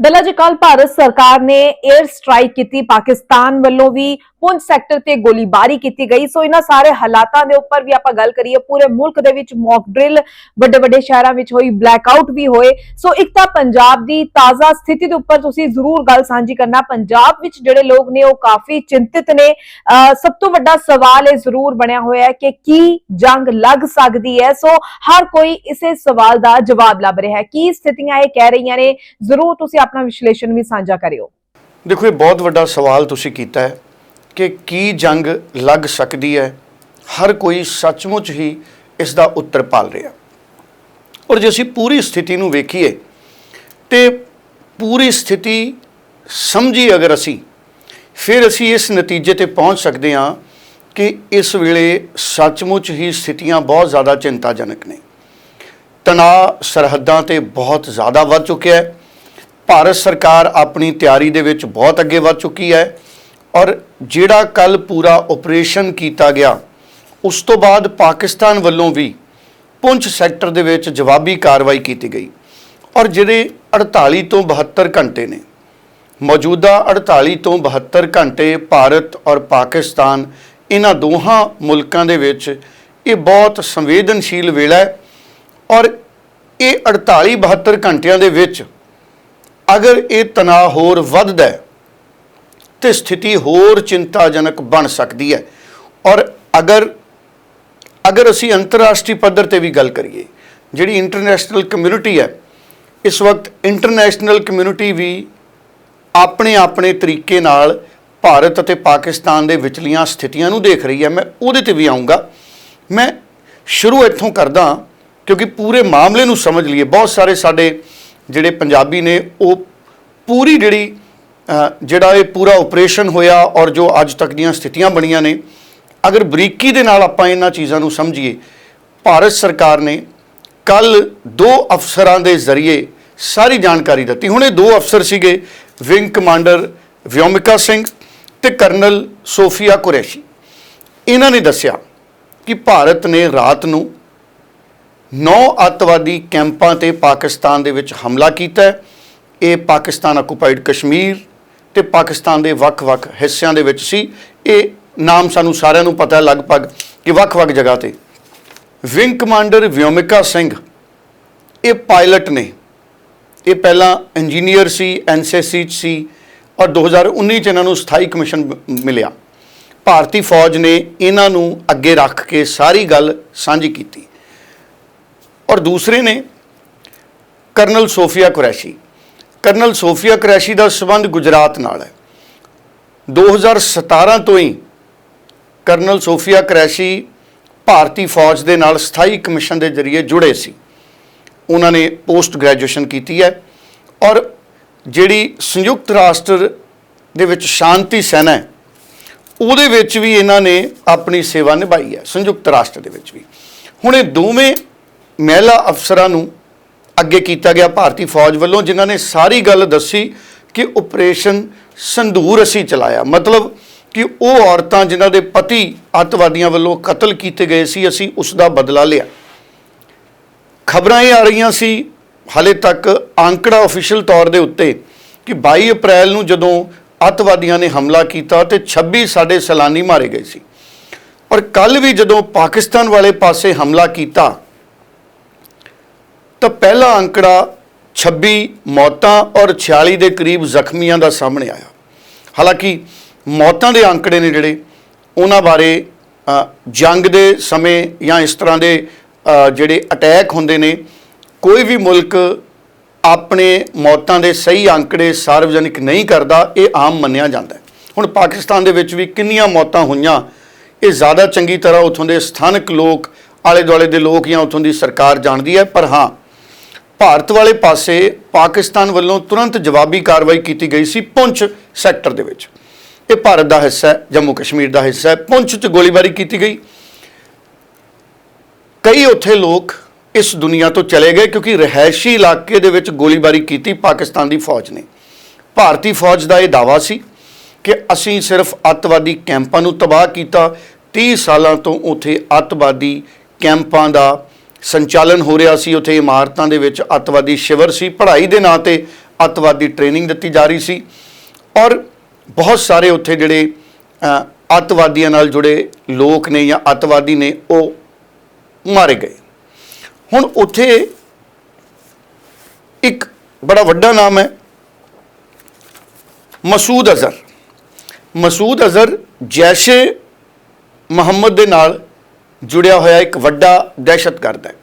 ਡੱਲਾ ਜੀ ਕੱਲ ਭਾਰਤ ਸਰਕਾਰ ਨੇ 에ਅਰ ਸਟ੍ਰਾਈਕ ਕੀਤੀ। ਪਾਕਿਸਤਾਨ ਵੱਲੋਂ ਵੀ ਪੁੰਛ ਸੈਕਟਰ ਤੇ ਗੋਲੀਬਾਰੀ ਕੀਤੀ ਗਈ। ਸੋ ਇਹਨਾਂ ਸਾਰੇ ਹਾਲਾਤਾਂ ਦੇ ਉੱਪਰ ਵੀ ਆਪਾਂ ਗੱਲ ਕਰੀਏ, ਪੂਰੇ ਮੁਲਕ ਦੇ ਵਿੱਚ ਮੌਕ ਡਰਿਲ ਵੱਡੇ ਵੱਡੇ ਸ਼ਹਿਰਾਂ ਵਿੱਚ ਹੋਈ ਬਲੈਕਆਊਟ ਵੀ ਹੋਏ। ਸੋ ਇੱਕ ਤਾਂ ਪੰਜਾਬ ਦੀ ਤਾਜ਼ਾ ਸਥਿਤੀ ਦੇ ਉੱਪਰ ਤੁਸੀਂ ਜ਼ਰੂਰ ਗੱਲ ਸਾਂਝੀ ਕਰਨਾ। ਪੰਜਾਬ ਵਿੱਚ ਜਿਹੜੇ ਲੋਕ ਨੇ, ਉਹ ਕਾਫੀ ਚਿੰਤਿਤ ਨੇ। ਅਹ ਸਭ ਤੋਂ ਵੱਡਾ ਸਵਾਲ ਇਹ ਜ਼ਰੂਰ ਬਣਿਆ ਹੋਇਆ ਹੈ ਕਿ ਕੀ ਜੰਗ ਲੱਗ ਸਕਦੀ ਹੈ? ਸੋ ਹਰ ਕੋਈ ਇਸੇ ਸਵਾਲ ਦਾ ਜਵਾਬ ਲੱਭ ਰਿਹਾ ਹੈ। ਕੀ ਸਥਿਤੀਆਂ ਇਹ ਕਹਿ ਰਹੀਆਂ ਨੇ? ਜ਼ਰੂਰ ਤੁਸੀਂ ਆਪਣਾ ਵਿਸ਼ਲੇਸ਼ਣ ਵੀ ਸਾਂਝਾ ਕਰਿਓ। ਦੇਖੋ, ਇਹ ਬਹੁਤ ਵੱਡਾ ਸਵਾਲ ਤੁਸੀਂ ਕੀਤਾ ਹੈ ਕਿ ਕੀ ਜੰਗ ਲੱਗ ਸਕਦੀ ਹੈ। ਹਰ ਕੋਈ ਸੱਚਮੁੱਚ ਹੀ ਇਸ ਦਾ ਉੱਤਰ ਪਾਲ ਰਿਹਾ। ਔਰ ਜੇ ਅਸੀਂ ਪੂਰੀ ਸਥਿਤੀ ਨੂੰ ਵੇਖੀਏ, ਤੇ ਪੂਰੀ ਸਥਿਤੀ ਸਮਝੀ ਅਗਰ ਅਸੀਂ, ਫਿਰ ਅਸੀਂ ਇਸ ਨਤੀਜੇ ਤੇ ਪਹੁੰਚ ਸਕਦੇ ਹਾਂ ਕਿ ਇਸ ਵੇਲੇ ਸੱਚਮੁੱਚ ਹੀ ਸਥਿਤੀਆਂ ਬਹੁਤ ਜ਼ਿਆਦਾ ਚਿੰਤਾਜਨਕ ਨੇ। ਤਣਾਅ, ਸਰਹੱਦਾਂ ਤੇ ਬਹੁਤ ਜ਼ਿਆਦਾ ਵੱਧ ਚੁੱਕਿਆ ਹੈ। ਭਾਰਤ ਸਰਕਾਰ ਆਪਣੀ ਤਿਆਰੀ ਦੇ ਵਿੱਚ ਬਹੁਤ ਅੱਗੇ ਵੱਧ ਚੁੱਕੀ ਹੈ ਔਰ ਜਿਹੜਾ ਕੱਲ ਪੂਰਾ ਆਪਰੇਸ਼ਨ ਕੀਤਾ ਗਿਆ, ਉਸ ਤੋਂ ਬਾਅਦ ਪਾਕਿਸਤਾਨ ਵੱਲੋਂ ਵੀ ਪੁੰਛ ਸੈਕਟਰ ਦੇ ਵਿੱਚ ਜਵਾਬੀ ਕਾਰਵਾਈ ਕੀਤੀ ਗਈ ਔਰ ਜਿਹੜੇ 48 ਤੋਂ 72 ਘੰਟੇ ਨੇ, ਮੌਜੂਦਾ 48 ਤੋਂ 72 ਘੰਟੇ ਭਾਰਤ ਔਰ ਪਾਕਿਸਤਾਨ ਇਹਨਾਂ ਦੋਹਾਂ ਮੁਲਕਾਂ ਦੇ ਵਿੱਚ ਇਹ ਬਹੁਤ ਸੰਵੇਦਨਸ਼ੀਲ ਵੇਲਾ ਹੈ ਔਰ ਇਹ 48 72 ਘੰਟਿਆਂ ਦੇ ਵਿੱਚ ਅਗਰ ਇਹ ਤਣਾਅ ਹੋਰ ਵੱਧਦਾ ਹੈ, ਤੇ ਸਥਿਤੀ ਹੋਰ ਚਿੰਤਾਜਨਕ ਬਣ ਸਕਦੀ ਹੈ। ਔਰ ਅਗਰ ਅਗਰ ਅਸੀਂ ਅੰਤਰਰਾਸ਼ਟਰੀ ਪੱਧਰ ਤੇ ਵੀ ਗੱਲ ਕਰੀਏ, ਜਿਹੜੀ ਇੰਟਰਨੈਸ਼ਨਲ ਕਮਿਊਨਿਟੀ ਹੈ, ਇਸ ਵਕਤ ਇੰਟਰਨੈਸ਼ਨਲ ਕਮਿਊਨਿਟੀ ਵੀ ਆਪਣੇ ਆਪਣੇ ਤਰੀਕੇ ਨਾਲ ਭਾਰਤ ਅਤੇ ਪਾਕਿਸਤਾਨ ਦੇ ਵਿਚਲੀਆਂ ਸਥਿਤੀਆਂ ਨੂੰ ਦੇਖ ਰਹੀ ਹੈ। ਮੈਂ ਉਹਦੇ ਤੇ ਵੀ ਆਉਂਗਾ ਮੈਂ ਸ਼ੁਰੂ ਇੱਥੋਂ ਕਰਦਾ, ਕਿਉਂਕਿ ਪੂਰੇ ਮਾਮਲੇ ਨੂੰ ਸਮਝ ਲਈਏ। ਬਹੁਤ ਸਾਰੇ ਸਾਡੇ ਜਿਹੜੇ ਪੰਜਾਬੀ ਨੇ, ਉਹ ਪੂਰੀ ਜਿਹੜੀ ਜਿਹੜਾ ਇਹ ਪੂਰਾ ਆਪਰੇਸ਼ਨ ਹੋਇਆ ਔਰ ਜੋ ਅੱਜ ਤੱਕ ਦੀਆਂ ਸਥਿਤੀਆਂ ਬਣੀਆਂ ਨੇ, ਅਗਰ ਬਰੀਕੀ ਦੇ ਨਾਲ ਆਪਾਂ ਇਹਨਾਂ ਚੀਜ਼ਾਂ ਨੂੰ ਸਮਝੀਏ, ਭਾਰਤ ਸਰਕਾਰ ਨੇ ਕੱਲ ਦੋ ਅਫਸਰਾਂ ਦੇ ਜ਼ਰੀਏ ਸਾਰੀ ਜਾਣਕਾਰੀ ਦਿੱਤੀ। ਹੁਣ ਇਹ ਦੋ ਅਫਸਰ ਸੀਗੇ, ਵਿੰਗ ਕਮਾਂਡਰ ਵਿਓਮਿਕਾ ਸਿੰਘ ਤੇ ਕਰਨਲ ਸੋਫੀਆ ਕੁਰੈਸ਼ੀ। ਇਹਨਾਂ ਨੇ ਦੱਸਿਆ ਕਿ ਭਾਰਤ ਨੇ ਰਾਤ ਨੂੰ ਨੌ ਅੱਤਵਾਦੀ ਕੈਂਪਾਂ ਤੇ ਪਾਕਿਸਤਾਨ ਦੇ ਵਿੱਚ ਹਮਲਾ ਕੀਤਾ ਹੈ। ਇਹ ਪਾਕਿਸਤਾਨ ਆਕੂਪਾਈਡ ਕਸ਼ਮੀਰ ਤੇ ਪਾਕਿਸਤਾਨ ਦੇ ਵੱਖ-ਵੱਖ ਹਿੱਸਿਆਂ ਦੇ ਵਿੱਚ ਸੀ। ਇਹ ਨਾਮ ਸਾਨੂੰ ਸਾਰਿਆਂ ਨੂੰ ਪਤਾ ਹੈ ਲਗਭਗ ਕਿ ਵੱਖ-ਵੱਖ ਜਗ੍ਹਾ ਤੇ। ਵਿੰਗ ਕਮਾਂਡਰ ਵਿਓਮਿਕਾ ਸਿੰਘ, ਇਹ ਪਾਇਲਟ ਨੇ। ਇਹ ਪਹਿਲਾਂ ਇੰਜੀਨੀਅਰ ਸੀ ਐਨਸੀਸੀ ਚ ਸੀ ਔਰ 2019 ਚ ਇਹਨਾਂ ਨੂੰ ਸਥਾਈ ਕਮਿਸ਼ਨ ਮਿਲਿਆ। ਭਾਰਤੀ ਫੌਜ ਨੇ ਇਹਨਾਂ ਨੂੰ ਅੱਗੇ ਰੱਖ ਕੇ ਸਾਰੀ ਗੱਲ ਸਾਂਝੀ ਕੀਤੀ। ਔਰ ਦੂਸਰੇ ਨੇ ਕਰਨਲ ਸੋਫੀਆ ਕੁਰੈਸ਼ੀ। ਕਰਨਲ ਸੋਫੀਆ ਕਰੈਸ਼ੀ ਦਾ ਸਬੰਧ ਗੁਜਰਾਤ ਨਾਲ ਹੈ। 2017 ਤੋਂ ਹੀ ਕਰਨਲ ਸੋਫੀਆ ਕਰੈਸ਼ੀ ਭਾਰਤੀ ਫੌਜ ਦੇ ਨਾਲ ਸਥਾਈ ਕਮਿਸ਼ਨ ਦੇ ਜ਼ਰੀਏ ਜੁੜੇ ਸੀ। ਉਹਨਾਂ ਨੇ ਪੋਸਟ ਗ੍ਰੈਜੂਏਸ਼ਨ ਕੀਤੀ ਹੈ ਔਰ ਜਿਹੜੀ ਸੰਯੁਕਤ ਰਾਸ਼ਟਰ ਦੇ ਵਿੱਚ ਸ਼ਾਂਤੀ ਸੈਨਾ ਹੈ, ਉਹਦੇ ਵਿੱਚ ਵੀ ਇਹਨਾਂ ਨੇ ਆਪਣੀ ਸੇਵਾ ਨਿਭਾਈ ਹੈ, ਸੰਯੁਕਤ ਰਾਸ਼ਟਰ ਦੇ ਵਿੱਚ ਵੀ। ਹੁਣ ਇਹ ਦੋਵੇਂ ਮਹਿਲਾ ਅਫਸਰਾਂ ਨੂੰ ਅੱਗੇ ਕੀਤਾ ਗਿਆ ਭਾਰਤੀ ਫੌਜ ਵੱਲੋਂ, ਜਿਨ੍ਹਾਂ ਨੇ ਸਾਰੀ ਗੱਲ ਦੱਸੀ ਕਿ ਆਪਰੇਸ਼ਨ ਸੰਧੂਰ ਅਸੀਂ ਚਲਾਇਆ। ਮਤਲਬ ਕਿ ਉਹ ਔਰਤਾਂ ਜਿਨ੍ਹਾਂ ਦੇ ਪਤੀ ਅੱਤਵਾਦੀਆਂ ਵੱਲੋਂ ਕਤਲ ਕੀਤੇ ਗਏ ਸੀ, ਅਸੀਂ ਉਸ ਦਾ ਬਦਲਾ ਲਿਆ। ਖਬਰਾਂ ਇਹ ਆ ਰਹੀਆਂ ਸੀ, ਹਾਲੇ ਤੱਕ ਅੰਕੜਾ ਅਫੀਸ਼ੀਅਲ ਤੌਰ ਦੇ ਉੱਤੇ ਕਿ 22 ਅਪ੍ਰੈਲ ਨੂੰ ਜਦੋਂ ਅੱਤਵਾਦੀਆਂ ਨੇ ਹਮਲਾ ਕੀਤਾ ਤੇ 26 ਸਾਡੇ ਸੈਲਾਨੀ ਮਾਰੇ ਗਏ ਸੀ। ਔਰ ਕੱਲ ਵੀ ਜਦੋਂ ਪਾਕਿਸਤਾਨ ਵਾਲੇ ਪਾਸੇ ਹਮਲਾ ਕੀਤਾ ਤਾਂ ਪਹਿਲਾ ਅੰਕੜਾ 26 ਮੌਤਾਂ ਔਰ 46 ਦੇ ਕਰੀਬ ਜ਼ਖਮੀਆਂ ਦਾ ਸਾਹਮਣੇ ਆਇਆ। ਹਾਲਾਂਕਿ ਮੌਤਾਂ ਦੇ ਅੰਕੜੇ ਨੇ ਜਿਹੜੇ, ਉਹਨਾਂ ਬਾਰੇ ਜੰਗ ਦੇ ਸਮੇਂ ਜਾਂ ਇਸ ਤਰ੍ਹਾਂ ਦੇ ਜਿਹੜੇ ਅਟੈਕ ਹੁੰਦੇ ਨੇ, ਕੋਈ ਵੀ ਮੁਲਕ ਆਪਣੇ ਮੌਤਾਂ ਦੇ ਸਹੀ ਅੰਕੜੇ ਸਾਰਵਜਨਿਕ ਨਹੀਂ ਕਰਦਾ, ਇਹ ਆਮ ਮੰਨਿਆ ਜਾਂਦਾ ਹੈ। ਹੁਣ ਪਾਕਿਸਤਾਨ ਦੇ ਵਿੱਚ ਵੀ ਕਿੰਨੀਆਂ ਮੌਤਾਂ ਹੋਈਆਂ, ਇਹ ਜ਼ਿਆਦਾ ਚੰਗੀ ਤਰ੍ਹਾਂ ਉੱਥੋਂ ਦੇ ਸਥਾਨਕ ਲੋਕ ਆਲੇ ਦੁਆਲੇ ਦੇ ਲੋਕ ਜਾਂ ਉੱਥੋਂ ਦੀ ਸਰਕਾਰ ਜਾਣਦੀ ਹੈ, ਪਰ ਹਾਂ ਭਾਰਤ ਵਾਲੇ ਪਾਸੇ ਪਾਕਿਸਤਾਨ ਵੱਲੋਂ ਤੁਰੰਤ ਜਵਾਬੀ ਕਾਰਵਾਈ ਕੀਤੀ ਗਈ ਸੀ ਪੁੰਛ ਸੈਕਟਰ ਦੇ ਵਿੱਚ। ਇਹ ਭਾਰਤ ਦਾ ਹਿੱਸਾ ਹੈ, ਜੰਮੂ ਕਸ਼ਮੀਰ ਦਾ ਹਿੱਸਾ ਹੈ। ਪੁੰਛ 'ਚ ਗੋਲੀਬਾਰੀ ਕੀਤੀ ਗਈ। ਕਈ ਉੱਥੇ ਲੋਕ ਇਸ ਦੁਨੀਆ ਤੋਂ ਚਲੇ ਗਏ ਕਿਉਂਕਿ ਰਹਿائشੀ ਇਲਾਕੇ ਦੇ ਵਿੱਚ ਗੋਲੀਬਾਰੀ ਕੀਤੀ ਪਾਕਿਸਤਾਨ ਦੀ ਫੌਜ ਨੇ। ਭਾਰਤੀ ਫੌਜ ਦਾ ਇਹ ਦਾਵਾ ਸੀ ਕਿ ਅਸੀਂ ਸਿਰਫ ਅੱਤਵਾਦੀ ਕੈਂਪਾਂ ਨੂੰ ਤਬਾਹ ਕੀਤਾ। 30 ਸਾਲਾਂ ਤੋਂ ਉੱਥੇ ਅੱਤਵਾਦੀ ਕੈਂਪਾਂ ਦਾ ਸੰਚਾਲਨ ਹੋ ਰਿਹਾ ਸੀ ਉੱਥੇ ਇਮਾਰਤਾਂ ਦੇ ਵਿੱਚ ਅੱਤਵਾਦੀ ਸ਼ਿਵਰ ਸੀ ਪੜ੍ਹਾਈ ਦੇ ਨਾਂ ਤੇ ਅੱਤਵਾਦੀ ਟ੍ਰੇਨਿੰਗ ਦਿੱਤੀ ਜਾ ਰਹੀ ਸੀ ਔਰ ਬਹੁਤ ਸਾਰੇ ਉੱਥੇ ਜਿਹੜੇ ਅ, ਅੱਤਵਾਦੀਆਂ ਨਾਲ ਜੁੜੇ ਲੋਕ ਨੇ ਜਾਂ ਅੱਤਵਾਦੀ ਨੇ ਉਹ ਮਾਰੇ ਗਏ। ਹੁਣ ਉੱਥੇ ਇੱਕ ਬੜਾ ਵੱਡਾ ਨਾਮ ਹੈ ਮਸੂਦ ਅਜ਼ਹਰ। ਮਸੂਦ ਅਜ਼ਹਰ ਜੈਸ਼ੇ ਮੁਹੰਮਦ ਦੇ ਨਾਲ ਜੁੜਿਆ ਹੋਇਆ ਇੱਕ ਵੱਡਾ ਦਹਿਸ਼ਤਗਰਦ ਹੈ।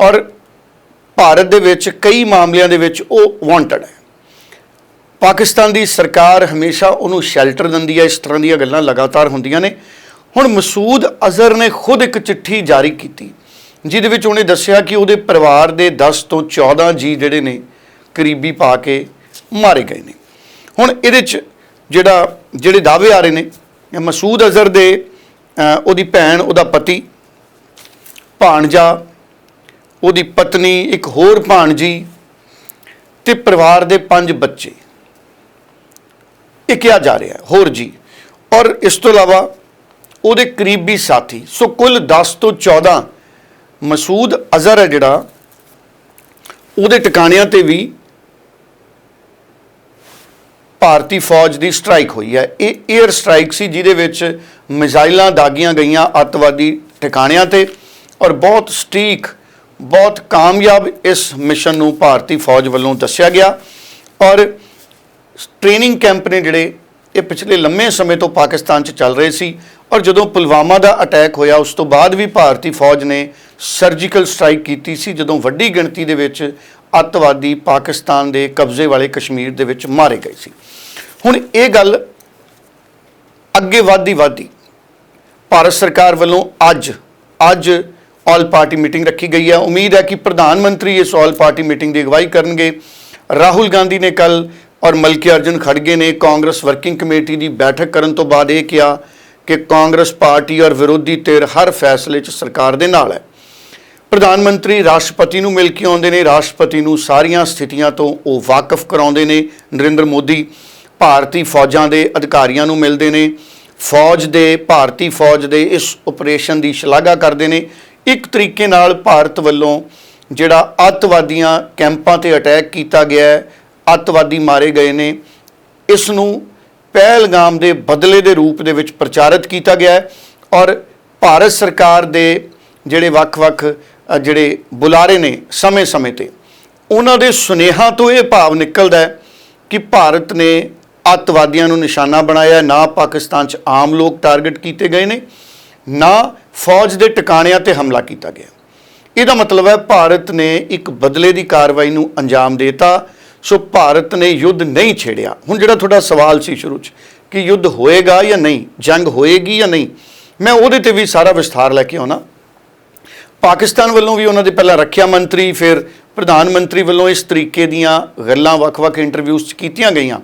ਔਰ ਭਾਰਤ ਦੇ ਵਿੱਚ ਕਈ ਮਾਮਲਿਆਂ ਦੇ ਵਿੱਚ ਉਹ ਵਾਂਟਡ ਹੈ। ਪਾਕਿਸਤਾਨ ਦੀ ਸਰਕਾਰ ਹਮੇਸ਼ਾ ਉਹਨੂੰ ਸ਼ੈਲਟਰ ਦਿੰਦੀ ਹੈ, ਇਸ ਤਰ੍ਹਾਂ ਦੀਆਂ ਗੱਲਾਂ ਲਗਾਤਾਰ ਹੁੰਦੀਆਂ ਨੇ। ਹੁਣ ਮਸੂਦ ਅਜ਼ਹਰ ਨੇ ਖੁਦ ਇੱਕ ਚਿੱਠੀ ਜਾਰੀ ਕੀਤੀ, ਜਿਹਦੇ ਵਿੱਚ ਉਹਨੇ ਦੱਸਿਆ ਕਿ ਉਹਦੇ ਪਰਿਵਾਰ ਦੇ 10 ਤੋਂ 14 ਜੀ ਜਿਹੜੇ ਨੇ, ਕਰੀਬੀ ਪਾ ਕੇ ਮਾਰੇ ਗਏ ਨੇ। ਹੁਣ ਇਹਦੇ ਚ ਜਿਹੜਾ, ਜਿਹੜੇ ਦਾਅਵੇ ਆ ਰਹੇ ਨੇ ਇਹ ਮਸੂਦ ਅਜ਼ਹਰ ਦੇ ਉਹਦੀ ਭੈਣ, ਉਹਦਾ ਪਤੀ ਭਾਣਜਾ, ਉਹਦੀ ਪਤਨੀ, ਇੱਕ ਹੋਰ ਭਾਣਜੀ ਤੇ ਪਰਿਵਾਰ ਦੇ ਪੰਜ ਬੱਚੇ। ਇਹ ਕਿਹਾ ਜਾ ਰਿਹਾ ਹੈ। ਹੋਰ ਜੀ, ਔਰ ਇਸ ਤੋਂ ਇਲਾਵਾ ਉਹਦੇ ਕਰੀਬੀ ਸਾਥੀ, ਸੋ ਕੁੱਲ 10 ਤੋਂ 14 ਮਸੂਦ ਅਜ਼ਹਰ ਹੈ ਜਿਹੜਾ, ਉਹਦੇ ਟਿਕਾਣਿਆਂ ਤੇ ਵੀ ਭਾਰਤੀ ਫੌਜ ਦੀ ਸਟ੍ਰਾਈਕ ਹੋਈ ਹੈ। ਇਹ 에ਅਰ ਸਟ੍ਰਾਈਕ ਸੀ, ਜਿਹਦੇ ਵਿੱਚ ਮਿਜ਼ਾਈਲਾਂ ਦਾਗੀਆਂ ਗਈਆਂ ਅੱਤਵਾਦੀ ਟਿਕਾਣਿਆਂ ਤੇ। ਔਰ ਬਹੁਤ ਸਟੀਕ, ਬਹੁਤ ਕਾਮਯਾਬ ਇਸ ਮਿਸ਼ਨ ਨੂੰ ਭਾਰਤੀ ਫੌਜ ਵੱਲੋਂ ਦੱਸਿਆ ਗਿਆ। ਔਰ ਟ੍ਰੇਨਿੰਗ ਕੈਂਪ ਨੇ ਜਿਹੜੇ ਇਹ ਪਿਛਲੇ ਲੰਮੇ ਸਮੇਂ ਤੋਂ ਪਾਕਿਸਤਾਨ 'ਚ ਚੱਲ ਰਹੇ ਸੀ ਔਰ ਜਦੋਂ ਪੁਲਵਾਮਾ ਦਾ ਅਟੈਕ ਹੋਇਆ, ਉਸ ਤੋਂ ਬਾਅਦ ਵੀ ਭਾਰਤੀ ਫੌਜ ਨੇ ਸਰਜੀਕਲ ਸਟ੍ਰਾਈਕ ਕੀਤੀ ਸੀ, ਜਦੋਂ ਵੱਡੀ ਗਿਣਤੀ ਦੇ ਵਿੱਚ ਅੱਤਵਾਦੀ ਪਾਕਿਸਤਾਨ ਦੇ ਕਬਜ਼ੇ ਵਾਲੇ ਕਸ਼ਮੀਰ ਦੇ ਵਿੱਚ ਮਾਰੇ ਗਏ ਸੀ। ਹੁਣ ਇਹ ਗੱਲ ਅੱਗੇ ਵਧਦੀ ਵਧਦੀ ਭਾਰਤ ਸਰਕਾਰ ਵੱਲੋਂ ਅੱਜ ਅੱਜ ਆਲ ਪਾਰਟੀ ਮੀਟਿੰਗ ਰੱਖੀ ਗਈ ਹੈ। ਉਮੀਦ ਹੈ ਕਿ ਪ੍ਰਧਾਨ ਮੰਤਰੀ ਇਸ ਆਲ ਪਾਰਟੀ ਮੀਟਿੰਗ ਦੀ ਅਗਵਾਈ ਕਰਨਗੇ। ਰਾਹੁਲ ਗਾਂਧੀ ਨੇ ਕੱਲ ਔਰ ਮਲਕੀ ਅਰਜੁਨ ਖੜਗੇ ਨੇ ਕਾਂਗਰਸ ਵਰਕਿੰਗ ਕਮੇਟੀ ਦੀ ਬੈਠਕ ਕਰਨ ਤੋਂ ਬਾਅਦ ਇਹ ਕਿਹਾ ਕਿ ਕਾਂਗਰਸ ਪਾਰਟੀ ਔਰ ਵਿਰੋਧੀ ਧਿਰ ਹਰ ਫੈਸਲੇ 'ਚ ਸਰਕਾਰ ਦੇ ਨਾਲ ਹੈ। ਪ੍ਰਧਾਨ ਮੰਤਰੀ ਰਾਸ਼ਟਰਪਤੀ ਨੂੰ ਮਿਲ ਕੇ ਆਉਂਦੇ ਨੇ। ਰਾਸ਼ਟਰਪਤੀ ਨੂੰ ਸਾਰੀਆਂ ਸਥਿਤੀਆਂ ਤੋਂ ਉਹ ਵਾਕਿਫ ਕਰਾਉਂਦੇ ਨੇ। ਨਰਿੰਦਰ ਮੋਦੀ ਭਾਰਤੀ ਫੌਜਾਂ ਦੇ ਅਧਿਕਾਰੀਆਂ ਨੂੰ ਮਿਲਦੇ ਨੇ। ਫੌਜ ਦੇ, ਭਾਰਤੀ ਫੌਜ ਦੇ ਇਸ ਆਪਰੇਸ਼ਨ ਦੀ ਸ਼ਲਾਘਾ ਕਰਦੇ ਨੇ। ਇੱਕ ਤਰੀਕੇ ਨਾਲ ਭਾਰਤ ਵੱਲੋਂ ਜਿਹੜਾ ਅੱਤਵਾਦੀਆਂ ਕੈਂਪਾਂ ਤੇ ਅਟੈਕ ਕੀਤਾ ਗਿਆ ਹੈ, ਅੱਤਵਾਦੀ ਮਾਰੇ ਗਏ ਨੇ, ਇਸ ਨੂੰ ਪਹਿਲਗਾਮ ਦੇ ਬਦਲੇ ਦੇ ਰੂਪ ਦੇ ਵਿੱਚ ਪ੍ਰਚਾਰਿਤ ਕੀਤਾ ਗਿਆ ਹੈ ਔਰ ਭਾਰਤ ਸਰਕਾਰ ਦੇ ਜਿਹੜੇ ਵੱਖ-ਵੱਖ ਜਿਹੜੇ ਬੁਲਾਰੇ ਨੇ ਸਮੇਂ-ਸਮੇਂ ਤੇ, ਉਹਨਾਂ ਦੇ ਸੁਨੇਹਾ ਤੋਂ ਇਹ ਭਾਵ ਨਿਕਲਦਾ ਹੈ ਕਿ ਭਾਰਤ ਨੇ ਅੱਤਵਾਦੀਆਂ ਨੂੰ ਨਿਸ਼ਾਨਾ ਬਣਾਇਆ ਨਾ ਪਾਕਿਸਤਾਨ 'ਚ ਆਮ ਲੋਕ ਟਾਰਗੇਟ ਕੀਤੇ ਗਏ ਨੇ ਨਾ ਫੌਜ ਦੇ ਟਿਕਾਣਿਆਂ ਤੇ ਹਮਲਾ ਕੀਤਾ ਗਿਆ। ਇਹਦਾ ਮਤਲਬ ਹੈ ਭਾਰਤ ਨੇ ਇੱਕ ਬਦਲੇ ਦੀ ਕਾਰਵਾਈ ਨੂੰ ਅੰਜਾਮ ਦਿੱਤਾ, ਸੋ ਭਾਰਤ ਨੇ ਯੁੱਧ ਨਹੀਂ ਛੇੜਿਆ। ਹੁਣ ਜਿਹੜਾ ਤੁਹਾਡਾ ਸਵਾਲ ਸੀ ਸ਼ੁਰੂ 'ਚ, ਕਿ ਯੁੱਧ ਹੋਏਗਾ ਜਾਂ ਨਹੀਂ, ਜੰਗ ਹੋਏਗੀ ਜਾਂ ਨਹੀਂ, ਮੈਂ ਉਹਦੇ ਤੇ ਵੀ ਸਾਰਾ ਵਿਸਥਾਰ ਲੈ ਕੇ ਆਉਣਾ। ਪਾਕਿਸਤਾਨ ਵੱਲੋਂ ਵੀ ਉਹਨਾਂ ਦੇ ਪਹਿਲਾਂ ਰੱਖਿਆ ਮੰਤਰੀ, ਫਿਰ ਪ੍ਰਧਾਨ ਮੰਤਰੀ ਵੱਲੋਂ ਇਸ ਤਰੀਕੇ ਦੀਆਂ ਗੱਲਾਂ ਵੱਖ-ਵੱਖ ਇੰਟਰਵਿਊਜ਼ 'ਚ ਕੀਤੀਆਂ ਗਈਆਂ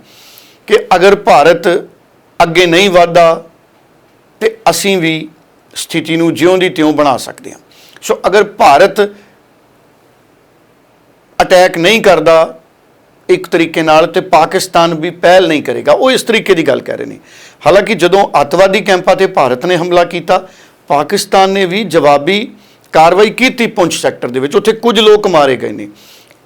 ਕਿ ਅਗਰ ਭਾਰਤ ਅੱਗੇ ਨਹੀਂ ਵਧਦਾ, ਤੇ ਅਸੀਂ ਵੀ ਸਥਿਤੀ ਨੂੰ ਜਿਉਂ ਦੀ ਤਿਉਂ ਬਣਾ ਸਕਦੇ ਹਾਂ। ਸੋ ਅਗਰ ਭਾਰਤ ਅਟੈਕ ਨਹੀਂ ਕਰਦਾ, ਇੱਕ ਤਰੀਕੇ ਨਾਲ ਤੇ ਪਾਕਿਸਤਾਨ ਵੀ ਪਹਿਲ ਨਹੀਂ ਕਰੇਗਾ। ਉਹ ਇਸ ਤਰੀਕੇ ਦੀ ਗੱਲ ਕਰ ਰਹੇ ਨੇ। ਹਾਲਾਂਕਿ ਜਦੋਂ ਅੱਤਵਾਦੀ ਕੈਂਪਾਂ ਤੇ ਭਾਰਤ ਨੇ ਹਮਲਾ ਕੀਤਾ, ਪਾਕਿਸਤਾਨ ਨੇ ਵੀ ਜਵਾਬੀ ਕਾਰਵਾਈ ਕੀਤੀ ਪੁੰਛ ਸੈਕਟਰ ਦੇ ਵਿੱਚ। ਉੱਥੇ ਕੁਝ ਲੋਕ ਮਾਰੇ ਗਏ ਨੇ।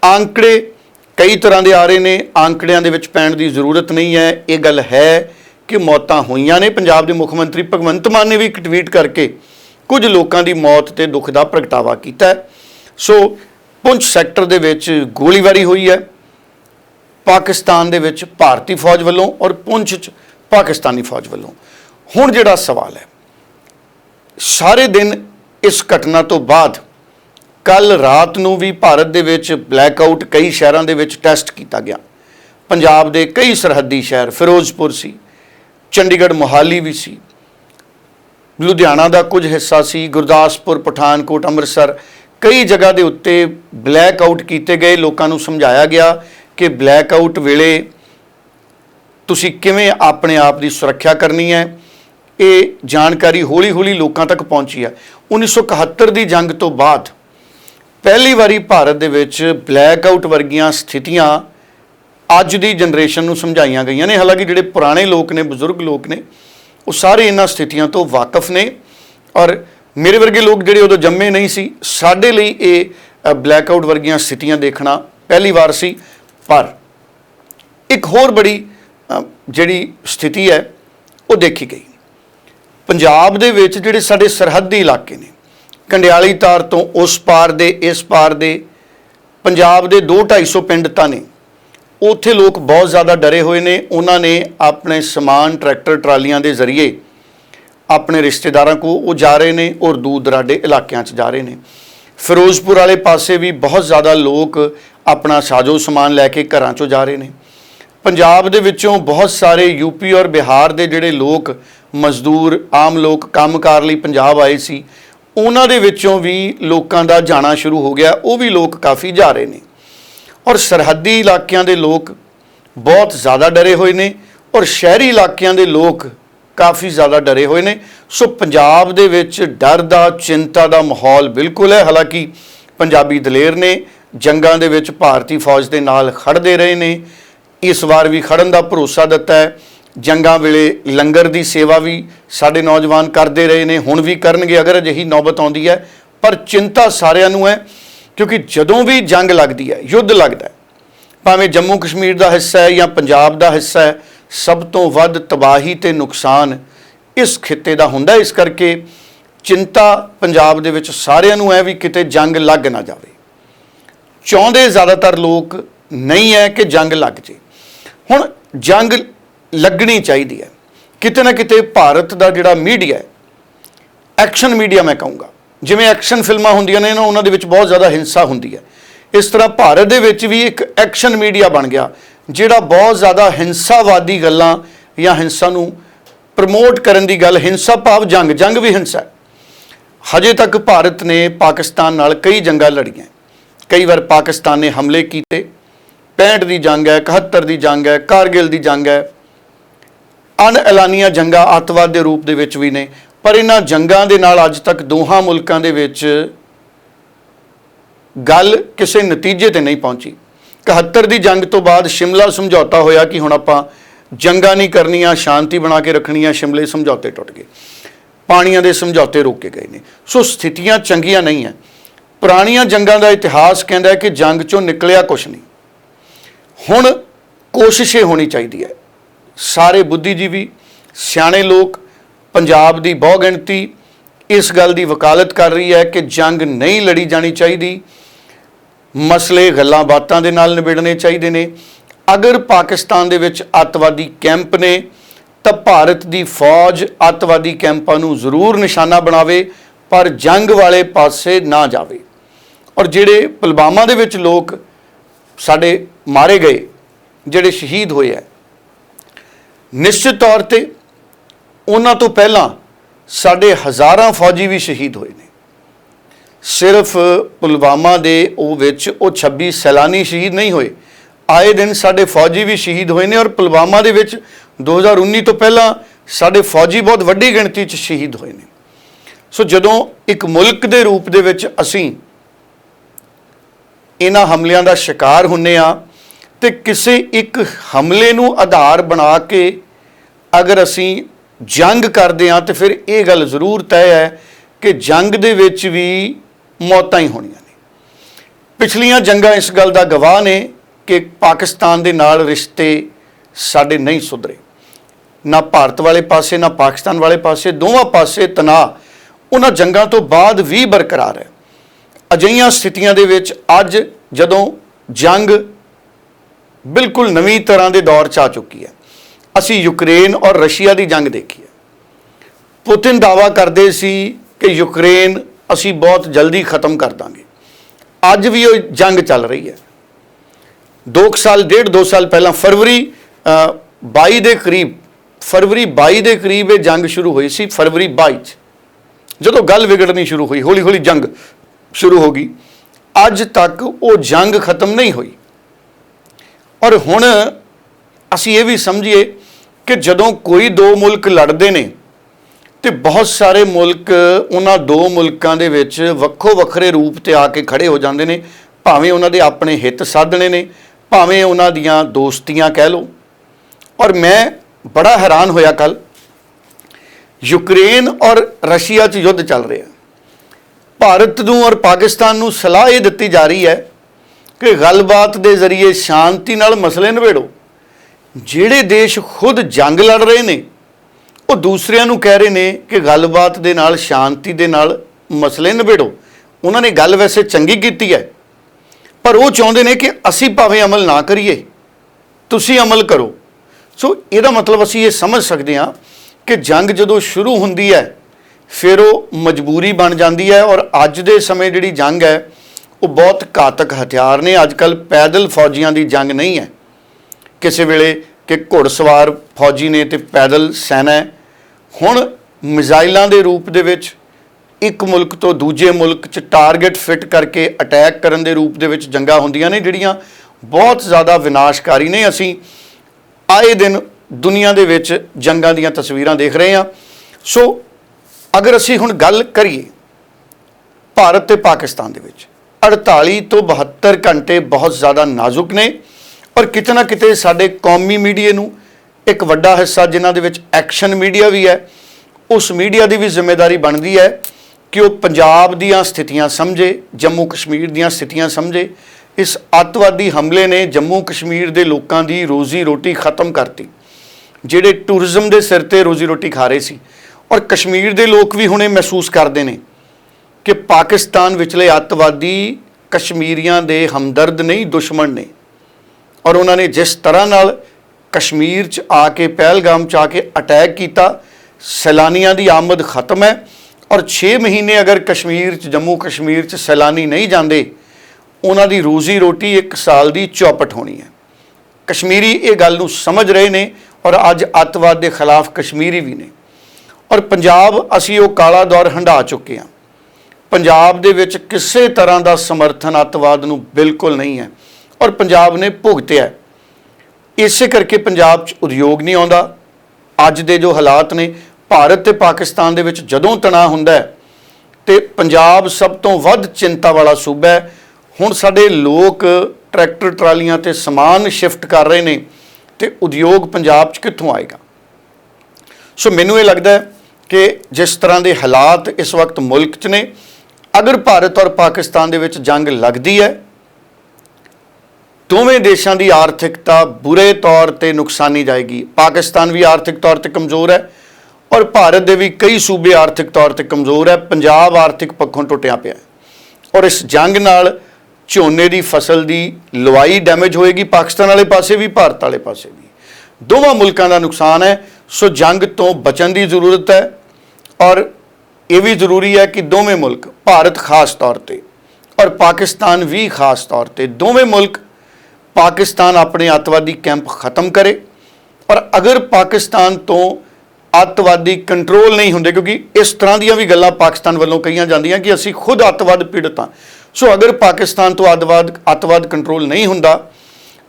ਆંકੜੇ ਕਈ ਤਰ੍ਹਾਂ ਦੇ ਆ ਰਹੇ ਨੇ। ਆંકੜਿਆਂ ਦੇ ਵਿੱਚ ਪੈਣ ਦੀ ਜ਼ਰੂਰਤ ਨਹੀਂ ਹੈ। ਇਹ ਗੱਲ ਹੈ ਕਿ ਮੌਤਾਂ ਹੋਈਆਂ ਨੇ। ਪੰਜਾਬ ਦੇ ਮੁੱਖ ਮੰਤਰੀ ਭਗਵੰਤ ਮਾਨ ਨੇ ਵੀ ਇੱਕ ਟਵੀਟ ਕਰਕੇ ਕੁਝ ਲੋਕਾਂ ਦੀ ਮੌਤ ਤੇ ਦੁੱਖ ਦਾ ਪ੍ਰਗਟਾਵਾ ਕੀਤਾ ਸੋ ਪੁੰਛ ਸੈਕਟਰ ਦੇ ਵਿੱਚ ਗੋਲੀਬਾਰੀ ਹੋਈ ਹੈ। ਪਾਕਿਸਤਾਨ ਦੇ ਵਿੱਚ ਭਾਰਤੀ ਫੌਜ ਵੱਲੋਂ ਔਰ ਪੁੰਛ ਚ ਪਾਕਿਸਤਾਨੀ ਫੌਜ ਵੱਲੋਂ। ਹੁਣ ਜਿਹੜਾ ਸਵਾਲ ਹੈ, ਸਾਰੇ ਦਿਨ ਇਸ ਘਟਨਾ ਤੋਂ ਬਾਅਦ ਕੱਲ ਰਾਤ ਨੂੰ ਵੀ ਭਾਰਤ ਦੇ ਵਿੱਚ ਬਲੈਕਆਊਟ ਕਈ ਸ਼ਹਿਰਾਂ ਦੇ ਵਿੱਚ ਟੈਸਟ ਕੀਤਾ ਗਿਆ। ਪੰਜਾਬ ਦੇ ਕਈ ਸਰਹੱਦੀ ਸ਼ਹਿਰ ਫਿਰੋਜ਼ਪੁਰ ਸੀ ਚੰਡੀਗੜ੍ਹ ਮੋਹਾਲੀ ਵੀ ਸੀ। ਲੁਧਿਆਣਾ ਦਾ ਕੁਝ ਹਿੱਸਾ ਸੀ, ਗੁਰਦਾਸਪੁਰ, ਪਠਾਨਕੋਟ, ਅੰਮ੍ਰਿਤਸਰ। ਕਈ ਜਗ੍ਹਾ ਦੇ ਉੱਤੇ ਬਲੈਕ ਆਊਟ ਕੀਤੇ ਗਏ। ਲੋਕਾਂ ਨੂੰ ਸਮਝਾਇਆ ਗਿਆ ਕਿ ਬਲੈਕ ਆਊਟ ਵੇਲੇ ਤੁਸੀਂ ਕਿਵੇਂ ਆਪਣੇ ਆਪ ਦੀ ਸੁਰੱਖਿਆ ਕਰਨੀ ਹੈ। ਇਹ ਜਾਣਕਾਰੀ ਹੌਲੀ-ਹੌਲੀ ਲੋਕਾਂ ਤੱਕ ਪਹੁੰਚੀ ਹੈ। 1971 ਦੀ ਜੰਗ ਤੋਂ ਬਾਅਦ ਪਹਿਲੀ ਵਾਰੀ ਭਾਰਤ ਦੇ ਵਿੱਚ ਬਲੈਕ ਆਊਟ ਵਰਗੀਆਂ ਸਥਿਤੀਆਂ ਅੱਜ ਦੀ ਜਨਰੇਸ਼ਨ ਨੂੰ ਸਮਝਾਈਆਂ ਗਈਆਂ ਨੇ। ਹਾਲਾਂਕਿ ਜਿਹੜੇ ਪੁਰਾਣੇ ਲੋਕ ਨੇ, ਬਜ਼ੁਰਗ ਲੋਕ ਨੇ, ਉਹ ਸਾਰੇ ਇਹਨਾਂ ਸਥਿਤੀਆਂ ਤੋਂ ਵਾਕਿਫ ਨੇ। ਔਰ ਮੇਰੇ ਵਰਗੇ ਲੋਕ ਜਿਹੜੇ ਉਦੋਂ ਜੰਮੇ ਨਹੀਂ ਸੀ, ਸਾਡੇ ਲਈ ਇਹ ਬਲੈਕਆਊਟ ਵਰਗੀਆਂ ਸਥਿਤੀਆਂ ਦੇਖਣਾ ਪਹਿਲੀ ਵਾਰ ਸੀ। ਪਰ ਇੱਕ ਹੋਰ ਬੜੀ ਜਿਹੜੀ ਸਥਿਤੀ ਹੈ, ਉਹ ਦੇਖੀ ਗਈ। ਪੰਜਾਬ ਦੇ ਵਿੱਚ ਜਿਹੜੇ ਸਾਡੇ ਸਰਹੱਦੀ ਇਲਾਕੇ ਨੇ, ਕੰਡਿਆਲੀ ਤਾਰ ਤੋਂ ਉਸ ਪਾਰ ਦੇ, ਇਸ ਪਾਰ ਦੇ, ਪੰਜਾਬ ਦੇ 2-250 ਪਿੰਡ ਤਾਂ ਨੇ। ਉੱਥੇ ਲੋਕ ਬਹੁਤ ਜ਼ਿਆਦਾ ਡਰੇ ਹੋਏ ਨੇ। ਉਹਨਾਂ ਨੇ ਆਪਣੇ ਸਮਾਨ ਟਰੈਕਟਰ ਟਰਾਲੀਆਂ ਦੇ ਜ਼ਰੀਏ ਆਪਣੇ ਰਿਸ਼ਤੇਦਾਰਾਂ ਕੋ ਉਹ ਜਾ ਰਹੇ ਨੇ ਔਰ ਦੂਰ ਦਰਾਡੇ ਇਲਾਕਿਆਂ 'ਚ ਜਾ ਰਹੇ ਨੇ। ਫਿਰੋਜ਼ਪੁਰ ਵਾਲੇ ਪਾਸੇ ਵੀ ਬਹੁਤ ਜ਼ਿਆਦਾ ਲੋਕ ਆਪਣਾ ਸਾਜੋ ਸਮਾਨ ਲੈ ਕੇ ਘਰਾਂ 'ਚੋਂ ਜਾ ਰਹੇ ਨੇ। ਪੰਜਾਬ ਦੇ ਵਿੱਚੋਂ ਬਹੁਤ ਸਾਰੇ ਯੂਪੀ ਔਰ ਬਿਹਾਰ ਦੇ ਜਿਹੜੇ ਲੋਕ, ਮਜ਼ਦੂਰ, ਆਮ ਲੋਕ ਕੰਮਕਾਰ ਲਈ ਪੰਜਾਬ ਆਏ ਸੀ। ਉਹਨਾਂ ਦੇ ਵਿੱਚੋਂ ਵੀ ਲੋਕਾਂ ਦਾ ਜਾਣਾ ਸ਼ੁਰੂ ਹੋ ਗਿਆ। ਉਹ ਵੀ ਲੋਕ ਕਾਫੀ ਜਾ ਰਹੇ ਨੇ। ਔਰ ਸਰਹੱਦੀ ਇਲਾਕਿਆਂ ਦੇ ਲੋਕ ਬਹੁਤ ਜ਼ਿਆਦਾ ਡਰੇ ਹੋਏ ਨੇ ਔਰ ਸ਼ਹਿਰੀ ਇਲਾਕਿਆਂ ਦੇ ਲੋਕ ਕਾਫੀ ਜ਼ਿਆਦਾ ਡਰੇ ਹੋਏ ਨੇ। ਸੋ ਪੰਜਾਬ ਦੇ ਵਿੱਚ ਡਰ ਦਾ, ਚਿੰਤਾ ਦਾ ਮਾਹੌਲ ਬਿਲਕੁਲ ਹੈ। ਹਾਲਾਂਕਿ ਪੰਜਾਬੀ ਦਲੇਰ ਨੇ ਜੰਗਾਂ ਦੇ ਵਿੱਚ ਭਾਰਤੀ ਫੌਜ ਦੇ ਨਾਲ ਖੜਦੇ ਰਹੇ ਨੇ। ਇਸ ਵਾਰ ਵੀ ਖੜਨ ਦਾ ਭਰੋਸਾ ਦਿੱਤਾ ਹੈ। ਜੰਗਾਂ ਵੇਲੇ ਲੰਗਰ ਦੀ ਸੇਵਾ ਵੀ ਸਾਡੇ ਨੌਜਵਾਨ ਕਰਦੇ ਰਹੇ ਨੇ। ਹੁਣ ਵੀ ਕਰਨਗੇ, ਅਗਰ ਅਜਿਹੀ ਨੌਬਤ ਆਉਂਦੀ ਹੈ। ਪਰ ਚਿੰਤਾ ਸਾਰਿਆਂ ਨੂੰ ਹੈ ਕਿਉਂਕਿ ਜਦੋਂ ਵੀ ਜੰਗ ਲੱਗਦੀ ਹੈ, ਯੁੱਧ ਲੱਗਦਾ ਹੈ, ਭਾਵੇਂ ਜੰਮੂ ਕਸ਼ਮੀਰ ਦਾ ਹਿੱਸਾ ਹੈ ਜਾਂ ਪੰਜਾਬ ਦਾ ਹਿੱਸਾ ਹੈ, ਸਭ ਤੋਂ ਵੱਧ ਤਬਾਹੀ ਤੇ ਨੁਕਸਾਨ ਇਸ ਖਿੱਤੇ ਦਾ ਹੁੰਦਾ ਇਸ ਕਰਕੇ ਚਿੰਤਾ ਪੰਜਾਬ ਦੇ ਵਿੱਚ ਸਾਰਿਆਂ ਨੂੰ ਹੈ ਵੀ ਕਿਤੇ ਜੰਗ ਲੱਗ ਨਾ ਜਾਵੇ। ਚਾਹੁੰਦੇ ਜ਼ਿਆਦਾਤਰ ਲੋਕ ਨਹੀਂ ਹੈ ਕਿ ਜੰਗ ਲੱਗ ਜੇ। ਹੁਣ ਜੰਗ ਲੱਗਣੀ ਚਾਹੀਦੀ ਹੈ। ਕਿਤੇ ਨਾ ਕਿਤੇ ਭਾਰਤ ਦਾ ਜਿਹੜਾ ਮੀਡੀਆ ਐਕਸ਼ਨ ਮੀਡੀਆ ਮੈਂ ਕਹੂੰਗਾ ਜਿਵੇਂ ਐਕਸ਼ਨ ਫਿਲਮਾਂ ਹੁੰਦੀਆਂ ਨੇ ਨਾ, ਉਹਨਾਂ ਦੇ ਵਿੱਚ ਬਹੁਤ ਜ਼ਿਆਦਾ ਹਿੰਸਾ ਹੁੰਦੀ ਹੈ। ਇਸ ਤਰ੍ਹਾਂ ਭਾਰਤ ਦੇ ਵਿੱਚ ਵੀ ਇੱਕ ਐਕਸ਼ਨ ਮੀਡੀਆ ਬਣ ਗਿਆ, ਜਿਹੜਾ ਬਹੁਤ ਜ਼ਿਆਦਾ ਹਿੰਸਾਵਾਦੀ ਗੱਲਾਂ ਜਾਂ ਹਿੰਸਾ ਨੂੰ ਪ੍ਰਮੋਟ ਕਰਨ ਦੀ ਗੱਲ, ਹਿੰਸਾ ਭਾਵ ਜੰਗ ਜੰਗ ਵੀ ਹਿੰਸਾ ਹਜੇ ਤੱਕ ਭਾਰਤ ਨੇ ਪਾਕਿਸਤਾਨ ਨਾਲ ਕਈ ਜੰਗਾਂ ਲੜੀਆਂ ਕਈ ਵਾਰ ਪਾਕਿਸਤਾਨ ਨੇ ਹਮਲੇ ਕੀਤੇ। 65 ਦੀ ਜੰਗ ਹੈ 71 ਦੀ ਜੰਗ ਹੈ, ਕਾਰਗਿਲ ਦੀ ਜੰਗ ਹੈ। ਅਣਐਲਾਨੀਆਂ ਜੰਗਾਂ ਅੱਤਵਾਦ ਦੇ ਰੂਪ ਦੇ ਵਿੱਚ ਵੀ ਨੇ। ਪਰ ਇਹਨਾਂ ਜੰਗਾਂ ਦੇ ਨਾਲ ਅੱਜ ਤੱਕ ਦੋਹਾਂ ਮੁਲਕਾਂ ਦੇ ਵਿੱਚ ਗੱਲ ਕਿਸੇ ਨਤੀਜੇ ਤੇ ਨਹੀਂ ਪਹੁੰਚੀ। 71 ਦੀ ਜੰਗ ਤੋਂ ਬਾਅਦ ਸ਼ਿਮਲਾ ਸਮਝੌਤਾ ਹੋਇਆ ਕਿ ਹੁਣ ਆਪਾਂ ਜੰਗਾਂ ਨਹੀਂ ਕਰਨੀਆਂ, ਸ਼ਾਂਤੀ ਬਣਾ ਕੇ ਰੱਖਣੀ ਆ ਸ਼ਿਮਲੇ ਸਮਝੌਤੇ ਟੁੱਟ ਗਏ। ਪਾਣੀਆਂ ਦੇ ਸਮਝੌਤੇ ਰੋਕੇ ਗਏ ਨੇ। ਸੋ ਸਥਿਤੀਆਂ ਚੰਗੀਆਂ ਨਹੀਂ ਹੈ ਪੁਰਾਣੀਆਂ ਜੰਗਾਂ ਦਾ ਇਤਿਹਾਸ ਕਹਿੰਦਾ ਹੈ ਕਿ ਜੰਗ ਚੋਂ ਨਿਕਲਿਆ ਕੁਛ ਨਹੀਂ। ਹੁਣ ਕੋਸ਼ਿਸ਼ ਇਹ ਹੋਣੀ ਚਾਹੀਦੀ ਹੈ ਸਾਰੇ ਬੁੱਧੀਜੀਵੀ, ਸਿਆਣੇ ਲੋਕ ਪੰਜਾਬ ਦੀ ਬਹੁ ਗਿਣਤੀ ਇਸ ਗੱਲ ਦੀ ਵਕਾਲਤ ਕਰ ਰਹੀ ਹੈ ਕਿ ਜੰਗ ਨਹੀਂ ਲੜੀ ਜਾਣੀ ਚਾਹੀਦੀ। ਮਸਲੇ ਗੱਲਾਂ ਬਾਤਾਂ ਦੇ ਨਾਲ ਨਿਬੇੜਨੇ ਚਾਹੀਦੇ ਨੇ। ਅਗਰ ਪਾਕਿਸਤਾਨ ਦੇ ਵਿੱਚ ਅੱਤਵਾਦੀ ਕੈਂਪ ਨੇ, ਤਾਂ ਭਾਰਤ ਦੀ ਫੌਜ ਅੱਤਵਾਦੀ ਕੈਂਪਾਂ ਨੂੰ ਜ਼ਰੂਰ ਨਿਸ਼ਾਨਾ ਬਣਾਵੇ, ਪਰ ਜੰਗ ਵਾਲੇ ਪਾਸੇ ਨਾ ਜਾਵੇ। ਔਰ ਜਿਹੜੇ ਪੁਲਵਾਮਾ ਦੇ ਵਿੱਚ ਲੋਕ ਸਾਡੇ ਮਾਰੇ ਗਏ, ਜਿਹੜੇ ਸ਼ਹੀਦ ਹੋਏ ਆ ਨਿਸ਼ਚਿਤ ਤੌਰ ਤੇ ਉਹਨਾਂ ਤੋਂ ਪਹਿਲਾਂ ਸਾਡੇ ਹਜ਼ਾਰਾਂ ਫੌਜੀ ਵੀ ਸ਼ਹੀਦ ਹੋਏ ਨੇ। ਸਿਰਫ ਪੁਲਵਾਮਾ ਦੇ ਉਹ ਵਿੱਚ ਉਹ 26 ਸੈਲਾਨੀ ਸ਼ਹੀਦ ਨਹੀਂ ਹੋਏ। ਆਏ ਦਿਨ ਸਾਡੇ ਫੌਜੀ ਵੀ ਸ਼ਹੀਦ ਹੋਏ ਨੇ ਔਰ ਪੁਲਵਾਮਾ ਦੇ ਵਿੱਚ 2019 ਤੋਂ ਪਹਿਲਾਂ ਸਾਡੇ ਫੌਜੀ ਬਹੁਤ ਵੱਡੀ ਗਿਣਤੀ 'ਚ ਸ਼ਹੀਦ ਹੋਏ ਨੇ। ਸੋ ਜਦੋਂ ਇੱਕ ਮੁਲਕ ਦੇ ਰੂਪ ਦੇ ਵਿੱਚ ਅਸੀਂ ਇਹਨਾਂ ਹਮਲਿਆਂ ਦਾ ਸ਼ਿਕਾਰ ਹੁੰਨੇ ਆ ਤੇ ਕਿਸੇ ਇੱਕ ਹਮਲੇ ਨੂੰ ਆਧਾਰ ਬਣਾ ਕੇ ਅਗਰ ਅਸੀਂ ਜੰਗ ਕਰਦੇ ਆ ਤੇ ਫਿਰ ਇਹ ਗੱਲ ਜ਼ਰੂਰ ਤੈਅ ਹੈ ਕਿ ਜੰਗ ਦੇ ਵਿੱਚ ਵੀ ਮੌਤਾਂ ਹੀ ਹੋਣੀਆਂ ਨੇ। ਪਿਛਲੀਆਂ ਜੰਗਾਂ ਇਸ ਗੱਲ ਦਾ ਗਵਾਹ ਨੇ ਕਿ ਪਾਕਿਸਤਾਨ ਦੇ ਨਾਲ ਰਿਸ਼ਤੇ ਸਾਡੇ ਨਹੀਂ ਸੁਧਰੇ। ਨਾ ਭਾਰਤ ਵਾਲੇ ਪਾਸੇ, ਨਾ ਪਾਕਿਸਤਾਨ ਵਾਲੇ ਪਾਸੇ, ਦੋਵਾਂ ਪਾਸੇ ਤਣਾਅ ਉਹਨਾਂ ਜੰਗਾਂ ਤੋਂ ਬਾਅਦ ਵੀ ਬਰਕਰਾਰ ਹੈ। ਅਜਿਹੀਆਂ ਸਥਿਤੀਆਂ ਦੇ ਵਿੱਚ ਅੱਜ ਜਦੋਂ ਜੰਗ ਬਿਲਕੁਲ ਨਵੀਂ ਤਰ੍ਹਾਂ ਦੇ ਦੌਰ 'ਚ ਆ ਚੁੱਕੀ ਹੈ ਅਸੀਂ ਯੂਕਰੇਨ ਔਰ ਰਸ਼ੀਆ ਦੀ ਜੰਗ ਦੇਖੀ ਹੈ। ਪੁਤਿਨ ਦਾਵਾ ਕਰਦੇ ਸੀ ਕਿ ਯੂਕਰੇਨ ਅਸੀਂ ਬਹੁਤ ਜਲਦੀ ਖਤਮ ਕਰ ਦਾਂਗੇ। ਅੱਜ ਵੀ ਉਹ ਜੰਗ ਚੱਲ ਰਹੀ ਹੈ। 2 ਸਾਲ ਡੇਢ 2 ਸਾਲ ਪਹਿਲਾਂ ਫਰਵਰੀ ਅ, 22 ਦੇ ਕਰੀਬ ਫਰਵਰੀ 22 ਦੇ ਕਰੀਬ ਇਹ ਜੰਗ ਸ਼ੁਰੂ ਹੋਈ ਸੀ ਫਰਵਰੀ 22 ਚ। ਜਦੋਂ ਗੱਲ ਵਿਗੜਨੀ ਸ਼ੁਰੂ ਹੋਈ ਹੌਲੀ ਹੌਲੀ ਜੰਗ ਸ਼ੁਰੂ ਹੋ ਗਈ। ਅੱਜ ਤੱਕ ਉਹ ਜੰਗ ਖਤਮ ਨਹੀਂ ਹੋਈ। ਔਰ ਹੁਣ ਅਸੀਂ ਇਹ ਵੀ ਸਮਝੀਏ ਕਿ ਜਦੋਂ ਕੋਈ ਦੋ ਮੁਲਕ ਲੜਦੇ ਨੇ ਤੇ ਬਹੁਤ ਸਾਰੇ ਮੁਲਕ ਉਹਨਾਂ ਦੋ ਮੁਲਕਾਂ ਦੇ ਵਿੱਚ ਵੱਖੋ ਵੱਖਰੇ ਰੂਪ ਤੇ ਆ ਕੇ ਖੜੇ ਹੋ ਜਾਂਦੇ ਨੇ, ਭਾਵੇਂ ਉਹਨਾਂ ਦੇ ਆਪਣੇ ਹਿੱਤ ਸਾਧਣੇ ਨੇ, ਭਾਵੇਂ ਉਹਨਾਂ ਦੀਆਂ ਦੋਸਤੀਆਂ ਕਹਿ ਲਓ। ਔਰ ਮੈਂ ਬੜਾ ਹੈਰਾਨ ਹੋਇਆ ਕੱਲ ਯੂਕਰੇਨ ਔਰ ਰਸ਼ੀਆ 'ਚ ਯੁੱਧ ਚੱਲ ਰਿਹਾ। ਭਾਰਤ ਨੂੰ ਔਰ ਪਾਕਿਸਤਾਨ ਨੂੰ ਸਲਾਹ ਇਹ ਦਿੱਤੀ ਜਾ ਰਹੀ ਹੈ ਕਿ ਗੱਲਬਾਤ ਦੇ ਜ਼ਰੀਏ ਸ਼ਾਂਤੀ ਨਾਲ ਮਸਲੇ ਨਿਬੇੜੋ। ਜਿਹੜੇ ਦੇਸ਼ ਖੁਦ ਜੰਗ ਲੜ ਰਹੇ ਨੇ, ਉਹ ਦੂਸਰਿਆਂ ਨੂੰ ਕਹਿ ਰਹੇ ਨੇ ਕਿ ਗੱਲਬਾਤ ਦੇ ਨਾਲ, ਸ਼ਾਂਤੀ ਦੇ ਨਾਲ ਮਸਲੇ ਨਿਬੇੜੋ। ਉਹਨਾਂ ਨੇ ਗੱਲ ਵੈਸੇ ਚੰਗੀ ਕੀਤੀ ਹੈ, ਪਰ ਉਹ ਚਾਹੁੰਦੇ ਨੇ ਕਿ ਅਸੀਂ ਭਾਵੇਂ ਅਮਲ ਨਾ ਕਰੀਏ, ਤੁਸੀਂ ਅਮਲ ਕਰੋ। ਸੋ ਇਹਦਾ ਮਤਲਬ ਅਸੀਂ ਇਹ ਸਮਝ ਸਕਦੇ ਹਾਂ ਕਿ ਜੰਗ ਜਦੋਂ ਸ਼ੁਰੂ ਹੁੰਦੀ ਹੈ, ਫਿਰ ਉਹ ਮਜਬੂਰੀ ਬਣ ਜਾਂਦੀ ਹੈ ਔਰ ਅੱਜ ਦੇ ਸਮੇਂ ਜਿਹੜੀ ਜੰਗ ਹੈ, ਉਹ ਬਹੁਤ ਘਾਤਕ ਹਥਿਆਰ ਨੇ। ਅੱਜ ਕੱਲ ਪੈਦਲ ਫੌਜੀਆਂ ਦੀ ਜੰਗ ਨਹੀਂ ਹੈ। ਕਿਸੇ ਵੇਲੇ ਕਿ ਘੋੜਸਵਾਰ ਫੌਜੀ ਨੇ ਤੇ ਪੈਦਲ ਸੈਨਾ ਹੈ। ਹੁਣ ਮਿਜ਼ਾਈਲਾਂ ਦੇ ਰੂਪ ਦੇ ਵਿੱਚ ਇੱਕ ਮੁਲਕ ਤੋਂ ਦੂਜੇ ਮੁਲਕ 'ਚ ਟਾਰਗੇਟ ਫਿੱਟ ਕਰਕੇ ਅਟੈਕ ਕਰਨ ਦੇ ਰੂਪ ਦੇ ਵਿੱਚ ਜੰਗਾਂ ਹੁੰਦੀਆਂ ਨੇ, ਜਿਹੜੀਆਂ ਬਹੁਤ ਜ਼ਿਆਦਾ ਵਿਨਾਸ਼ਕਾਰੀ ਨੇ। ਅਸੀਂ ਆਏ ਦਿਨ ਦੁਨੀਆ ਦੇ ਵਿੱਚ ਜੰਗਾਂ ਦੀਆਂ ਤਸਵੀਰਾਂ ਦੇਖ ਰਹੇ ਹਾਂ। ਸੋ ਅਗਰ ਅਸੀਂ ਹੁਣ ਗੱਲ ਕਰੀਏ ਭਾਰਤ ਤੇ ਪਾਕਿਸਤਾਨ ਦੇ ਵਿੱਚ 48 ਤੋਂ 72 ਘੰਟੇ ਬਹੁਤ ਜ਼ਿਆਦਾ ਨਾਜ਼ੁਕ ਨੇ। ਔਰ ਕਿਤੇ ਨਾ ਕਿਤੇ ਸਾਡੇ ਕੌਮੀ ਮੀਡੀਆ ਨੂੰ ਇੱਕ ਵੱਡਾ ਹਿੱਸਾ ਜਿਨ੍ਹਾਂ ਦੇ ਵਿੱਚ ਐਕਸ਼ਨ ਮੀਡੀਆ ਵੀ ਹੈ, ਉਸ ਮੀਡੀਆ ਦੀ ਵੀ ਜ਼ਿੰਮੇਵਾਰੀ ਬਣਦੀ ਹੈ ਕਿ ਉਹ ਪੰਜਾਬ ਦੀਆਂ ਸਥਿਤੀਆਂ ਸਮਝੇ, ਜੰਮੂ ਕਸ਼ਮੀਰ ਦੀਆਂ ਸਥਿਤੀਆਂ ਸਮਝੇ। ਇਸ ਅੱਤਵਾਦੀ ਹਮਲੇ ਨੇ ਜੰਮੂ ਕਸ਼ਮੀਰ ਦੇ ਲੋਕਾਂ ਦੀ ਰੋਜ਼ੀ ਰੋਟੀ ਖਤਮ ਕਰਤੀ, ਜਿਹੜੇ ਟੂਰਿਜ਼ਮ ਦੇ ਸਿਰ ਤੇ ਰੋਜ਼ੀ ਰੋਟੀ ਖਾ ਰਹੇ ਸੀ। ਔਰ ਕਸ਼ਮੀਰ ਦੇ ਲੋਕ ਵੀ ਹੁਣੇ ਮਹਿਸੂਸ ਕਰਦੇ ਨੇ ਕਿ ਪਾਕਿਸਤਾਨ ਵਿਚਲੇ ਅੱਤਵਾਦੀ ਕਸ਼ਮੀਰੀਆਂ ਦੇ ਹਮਦਰਦ ਨਹੀਂ, ਦੁਸ਼ਮਣ ਨੇ। ਔਰ ਉਹਨਾਂ ਨੇ ਜਿਸ ਤਰ੍ਹਾਂ ਨਾਲ ਕਸ਼ਮੀਰ 'ਚ ਆ ਕੇ ਪਹਿਲਗਾਮ 'ਚ ਆ ਕੇ ਅਟੈਕ ਕੀਤਾ, ਸੈਲਾਨੀਆਂ ਦੀ ਆਮਦ ਖਤਮ ਹੈ ਔਰ 6 ਮਹੀਨੇ ਅਗਰ ਕਸ਼ਮੀਰ 'ਚ, ਜੰਮੂ ਕਸ਼ਮੀਰ 'ਚ ਸੈਲਾਨੀ ਨਹੀਂ ਜਾਂਦੇ, ਉਹਨਾਂ ਦੀ ਰੋਜ਼ੀ ਰੋਟੀ ਇੱਕ ਸਾਲ ਦੀ ਚੌਪਟ ਹੋਣੀ ਹੈ। ਕਸ਼ਮੀਰੀ ਇਹ ਗੱਲ ਨੂੰ ਸਮਝ ਰਹੇ ਨੇ ਔਰ ਅੱਜ ਅੱਤਵਾਦ ਦੇ ਖਿਲਾਫ ਕਸ਼ਮੀਰੀ ਵੀ ਨੇ। ਔਰ ਪੰਜਾਬ, ਅਸੀਂ ਉਹ ਕਾਲਾ ਦੌਰ ਹੰਢਾ ਚੁੱਕੇ ਹਾਂ। ਪੰਜਾਬ ਦੇ ਵਿੱਚ ਕਿਸੇ ਤਰ੍ਹਾਂ ਦਾ ਸਮਰਥਨ ਅੱਤਵਾਦ ਨੂੰ ਬਿਲਕੁਲ ਨਹੀਂ ਹੈ। ਔਰ ਪੰਜਾਬ ਨੇ ਭੁਗਤਿਆ ਇਸੇ ਕਰਕੇ ਪੰਜਾਬ 'ਚ ਉਦਯੋਗ ਨਹੀਂ ਆਉਂਦਾ। ਅੱਜ ਦੇ ਜੋ ਹਾਲਾਤ ਨੇ, ਭਾਰਤ ਤੇ ਪਾਕਿਸਤਾਨ ਦੇ ਵਿੱਚ ਜਦੋਂ ਤਣਾਅ ਹੁੰਦਾ ਹੈ, ਤੇ ਪੰਜਾਬ ਸਭ ਤੋਂ ਵੱਧ ਚਿੰਤਾ ਵਾਲਾ ਸੂਬਾ ਹੈ। ਹੁਣ ਸਾਡੇ ਲੋਕ ਟਰੈਕਟਰ, ਟਰਾਲੀਆਂ ਤੇ ਸਮਾਨ ਸ਼ਿਫਟ ਕਰ ਰਹੇ ਨੇ ਤੇ ਉਦਯੋਗ ਪੰਜਾਬ 'ਚ ਕਿੱਥੋਂ ਆਏਗਾ? ਸੋ ਮੈਨੂੰ ਇਹ ਲੱਗਦਾ ਹੈ ਕਿ ਜਿਸ ਤਰ੍ਹਾਂ ਦੇ ਹਾਲਾਤ ਇਸ ਵਕਤ ਮੁਲਕ 'ਚ ਨੇ, ਅਗਰ ਭਾਰਤ ਔਰ ਪਾਕਿਸਤਾਨ ਦੇ ਵਿੱਚ ਜੰਗ ਲੱਗਦੀ ਹੈ ਦੋਵੇਂ ਦੇਸ਼ਾਂ ਦੀ ਆਰਥਿਕਤਾ ਬੁਰੇ ਤੌਰ ਤੇ ਨੁਕਸਾਨੀ ਜਾਏਗੀ। ਪਾਕਿਸਤਾਨ ਵੀ ਆਰਥਿਕ ਤੌਰ ਤੇ ਕਮਜ਼ੋਰ ਹੈ ਔਰ ਭਾਰਤ ਦੇ ਵੀ ਕਈ ਸੂਬੇ ਆਰਥਿਕ ਤੌਰ ਤੇ ਕਮਜ਼ੋਰ ਹੈ। ਪੰਜਾਬ ਆਰਥਿਕ ਪੱਖੋਂ ਟੁੱਟਿਆ ਪਿਆ ਹੈ ਔਰ ਇਸ ਜੰਗ ਨਾਲ ਝੋਨੇ ਦੀ ਫਸਲ ਦੀ ਲਵਾਈ ਡੈਮੇਜ ਹੋਏਗੀ। ਪਾਕਿਸਤਾਨ ਵਾਲੇ ਪਾਸੇ ਵੀ, ਭਾਰਤ ਵਾਲੇ ਪਾਸੇ ਵੀ। ਦੋਵਾਂ ਮੁਲਕਾਂ ਦਾ ਨੁਕਸਾਨ ਹੈ, ਸੋ ਜੰਗ ਤੋਂ ਬਚਣ ਦੀ ਜ਼ਰੂਰਤ ਹੈ ਔਰ ਇਹ ਵੀ ਜ਼ਰੂਰੀ ਹੈ ਕਿ ਦੋਵੇਂ ਮੁਲਕ, ਭਾਰਤ ਖਾਸ ਤੌਰ ਤੇ ਔਰ ਪਾਕਿਸਤਾਨ ਵੀ ਖਾਸ ਤੌਰ ਤੇ ਦੋਵੇਂ ਮੁਲਕ ਪਾਕਿਸਤਾਨ ਆਪਣੇ ਅੱਤਵਾਦੀ ਕੈਂਪ ਖਤਮ ਕਰੇ। ਪਰ ਅਗਰ ਪਾਕਿਸਤਾਨ ਤੋਂ ਅੱਤਵਾਦੀ ਕੰਟਰੋਲ ਨਹੀਂ ਹੁੰਦੇ, ਕਿਉਂਕਿ ਇਸ ਤਰ੍ਹਾਂ ਦੀਆਂ ਵੀ ਗੱਲਾਂ ਪਾਕਿਸਤਾਨ ਵੱਲੋਂ ਕਹੀਆਂ ਜਾਂਦੀਆਂ ਕਿ ਅਸੀਂ ਖੁਦ ਅੱਤਵਾਦ ਪੀੜਤ ਹਾਂ। ਸੋ ਅਗਰ ਪਾਕਿਸਤਾਨ ਤੋਂ ਅੱਤਵਾਦ ਅੱਤਵਾਦ ਕੰਟਰੋਲ ਨਹੀਂ ਹੁੰਦਾ,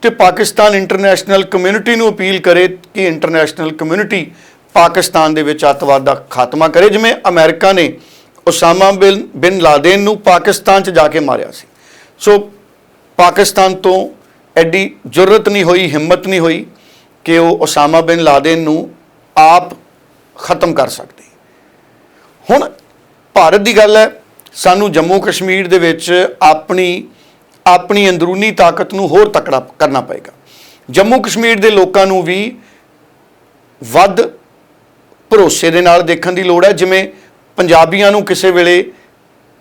ਤੇ ਪਾਕਿਸਤਾਨ ਇੰਟਰਨੈਸ਼ਨਲ ਕਮਿਊਨਿਟੀ ਨੂੰ ਅਪੀਲ ਕਰੇ ਕਿ ਇੰਟਰਨੈਸ਼ਨਲ ਕਮਿਊਨਿਟੀ ਪਾਕਿਸਤਾਨ ਦੇ ਵਿੱਚ ਅੱਤਵਾਦ ਦਾ ਖਾਤਮਾ ਕਰੇ, ਜਿਵੇਂ ਅਮਰੀਕਾ ਨੇ ਉਸਾਮਾ ਬਿਨ ਬਿਨ ਲਾਦੇਨ ਨੂੰ ਪਾਕਿਸਤਾਨ 'ਚ ਜਾ ਕੇ ਮਾਰਿਆ ਸੀ। ਸੋ ਪਾਕਿਸਤਾਨ ਤੋਂ ਐਡੀ ਜ਼ਰੂਰਤ ਨਹੀਂ ਹੋਈ, ਹਿੰਮਤ ਨਹੀਂ ਹੋਈ ਕਿ ਉਹ ਉਸਾਮਾ ਬਿਨ ਲਾਦੇਨ ਨੂੰ ਆਪ ਖਤਮ ਕਰ ਸਕਦੇ। ਹੁਣ ਭਾਰਤ ਦੀ ਗੱਲ ਹੈ, ਸਾਨੂੰ ਜੰਮੂ ਕਸ਼ਮੀਰ ਦੇ ਵਿੱਚ ਆਪਣੀ ਆਪਣੀ ਅੰਦਰੂਨੀ ਤਾਕਤ ਨੂੰ ਹੋਰ ਤਕੜਾ ਕਰਨਾ ਪਏਗਾ। ਜੰਮੂ ਕਸ਼ਮੀਰ ਦੇ ਲੋਕਾਂ ਨੂੰ ਵੀ ਵੱਧ ਭਰੋਸੇ ਦੇ ਨਾਲ ਦੇਖਣ ਦੀ ਲੋੜ ਹੈ, ਜਿਵੇਂ ਪੰਜਾਬੀਆਂ ਨੂੰ ਕਿਸੇ ਵੇਲੇ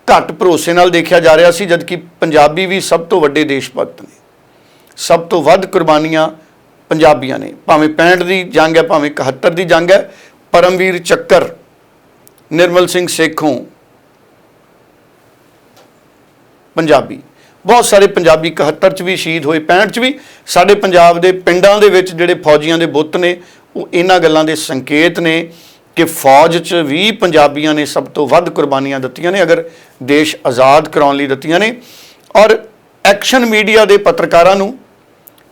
ਘੱਟ ਭਰੋਸੇ ਨਾਲ ਦੇਖਿਆ ਜਾ ਰਿਹਾ ਸੀ, ਜਦਕਿ ਪੰਜਾਬੀ ਵੀ ਸਭ ਤੋਂ ਵੱਡੇ ਦੇਸ਼ ਭਗਤ ਨੇ। ਸਭ ਤੋਂ ਵੱਧ ਕੁਰਬਾਨੀਆਂ ਪੰਜਾਬੀਆਂ ਨੇ। ਭਾਵੇਂ 65 ਦੀ ਜੰਗ ਹੈ, ਭਾਵੇਂ 71 ਦੀ ਜੰਗ ਹੈ, ਪਰਮਵੀਰ ਚੱਕਰ, ਨਿਰਮਲ ਸਿੰਘ ਸੇਖੋਂ ਪੰਜਾਬੀ। ਬਹੁਤ ਸਾਰੇ ਪੰਜਾਬੀ 71 ਚ ਵੀ ਸ਼ਹੀਦ ਹੋਏ 65 ਚ ਵੀ। ਸਾਡੇ ਪੰਜਾਬ ਦੇ ਪਿੰਡਾਂ ਦੇ ਵਿੱਚ ਜਿਹੜੇ ਫੌਜੀਆਂ ਦੇ ਬੁੱਤ ਨੇ, ਉਹ ਇਹਨਾਂ ਗੱਲਾਂ ਦੇ ਸੰਕੇਤ ਨੇ ਕਿ ਫੌਜ 'ਚ ਵੀ ਪੰਜਾਬੀਆਂ ਨੇ ਸਭ ਤੋਂ ਵੱਧ ਕੁਰਬਾਨੀਆਂ ਦਿੱਤੀਆਂ ਨੇ, ਅਗਰ ਦੇਸ਼ ਆਜ਼ਾਦ ਕਰਾਉਣ ਲਈ ਦਿੱਤੀਆਂ ਨੇ। ਔਰ ਐਕਸ਼ਨ ਮੀਡੀਆ ਦੇ ਪੱਤਰਕਾਰਾਂ ਨੂੰ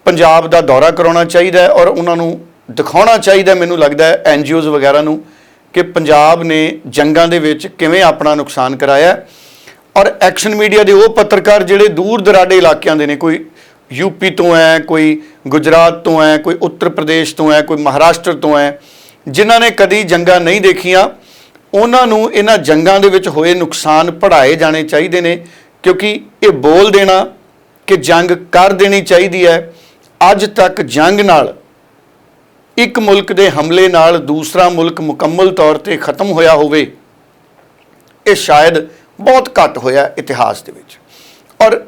ਪੰਜਾਬ ਦਾ ਦੌਰਾ ਕਰਾਉਣਾ ਚਾਹੀਦਾ ਹੈ ਔਰ ਉਹਨਾਂ ਨੂੰ ਦਿਖਾਉਣਾ ਚਾਹੀਦਾ ਮੈਨੂੰ ਲੱਗਦਾ ਹੈ ਐਨਜੀਓਜ਼ ਵਗੈਰਾ ਨੂੰ ਕਿ ਪੰਜਾਬ ਨੇ ਜੰਗਾਂ ਦੇ ਵਿੱਚ ਕਿਵੇਂ ਆਪਣਾ ਨੁਕਸਾਨ ਕਰਾਇਆ ਔਰ ਐਕਸ਼ਨ ਮੀਡੀਆ ਦੇ ਉਹ ਪੱਤਰਕਾਰ ਜਿਹੜੇ ਦੂਰ ਦਰਾਡੇ ਇਲਾਕਿਆਂ ਦੇ ਨੇ, ਕੋਈ ਯੂਪੀ ਤੋਂ ਹੈ, ਕੋਈ ਗੁਜਰਾਤ ਤੋਂ ਹੈ, ਕੋਈ ਉੱਤਰ ਪ੍ਰਦੇਸ਼ ਤੋਂ ਹੈ, ਕੋਈ ਮਹਾਰਾਸ਼ਟਰ ਤੋਂ ਹੈ, ਜਿਨ੍ਹਾਂ ਨੇ ਕਦੀ ਜੰਗਾਂ ਨਹੀਂ ਦੇਖੀਆਂ, ਉਹਨਾਂ ਨੂੰ ਇਹਨਾਂ ਜੰਗਾਂ ਦੇ ਵਿੱਚ ਹੋਏ ਨੁਕਸਾਨ ਪੜ੍ਹਾਏ ਜਾਣੇ ਚਾਹੀਦੇ ਨੇ, ਕਿਉਂਕਿ ਇਹ ਬੋਲ ਦੇਣਾ ਕਿ ਜੰਗ ਕਰ ਦੇਣੀ ਚਾਹੀਦੀ ਹੈ। ਅੱਜ ਤੱਕ ਜੰਗ ਨਾਲ ਇੱਕ ਮੁਲਕ ਦੇ ਹਮਲੇ ਨਾਲ ਦੂਸਰਾ ਮੁਲਕ ਮੁਕੰਮਲ ਤੌਰ ਤੇ ਖਤਮ ਹੋਇਆ ਹੋਵੇ, ਇਹ ਸ਼ਾਇਦ ਬਹੁਤ ਘੱਟ ਹੋਇਆ ਇਤਿਹਾਸ ਦੇ ਵਿੱਚ। ਔਰ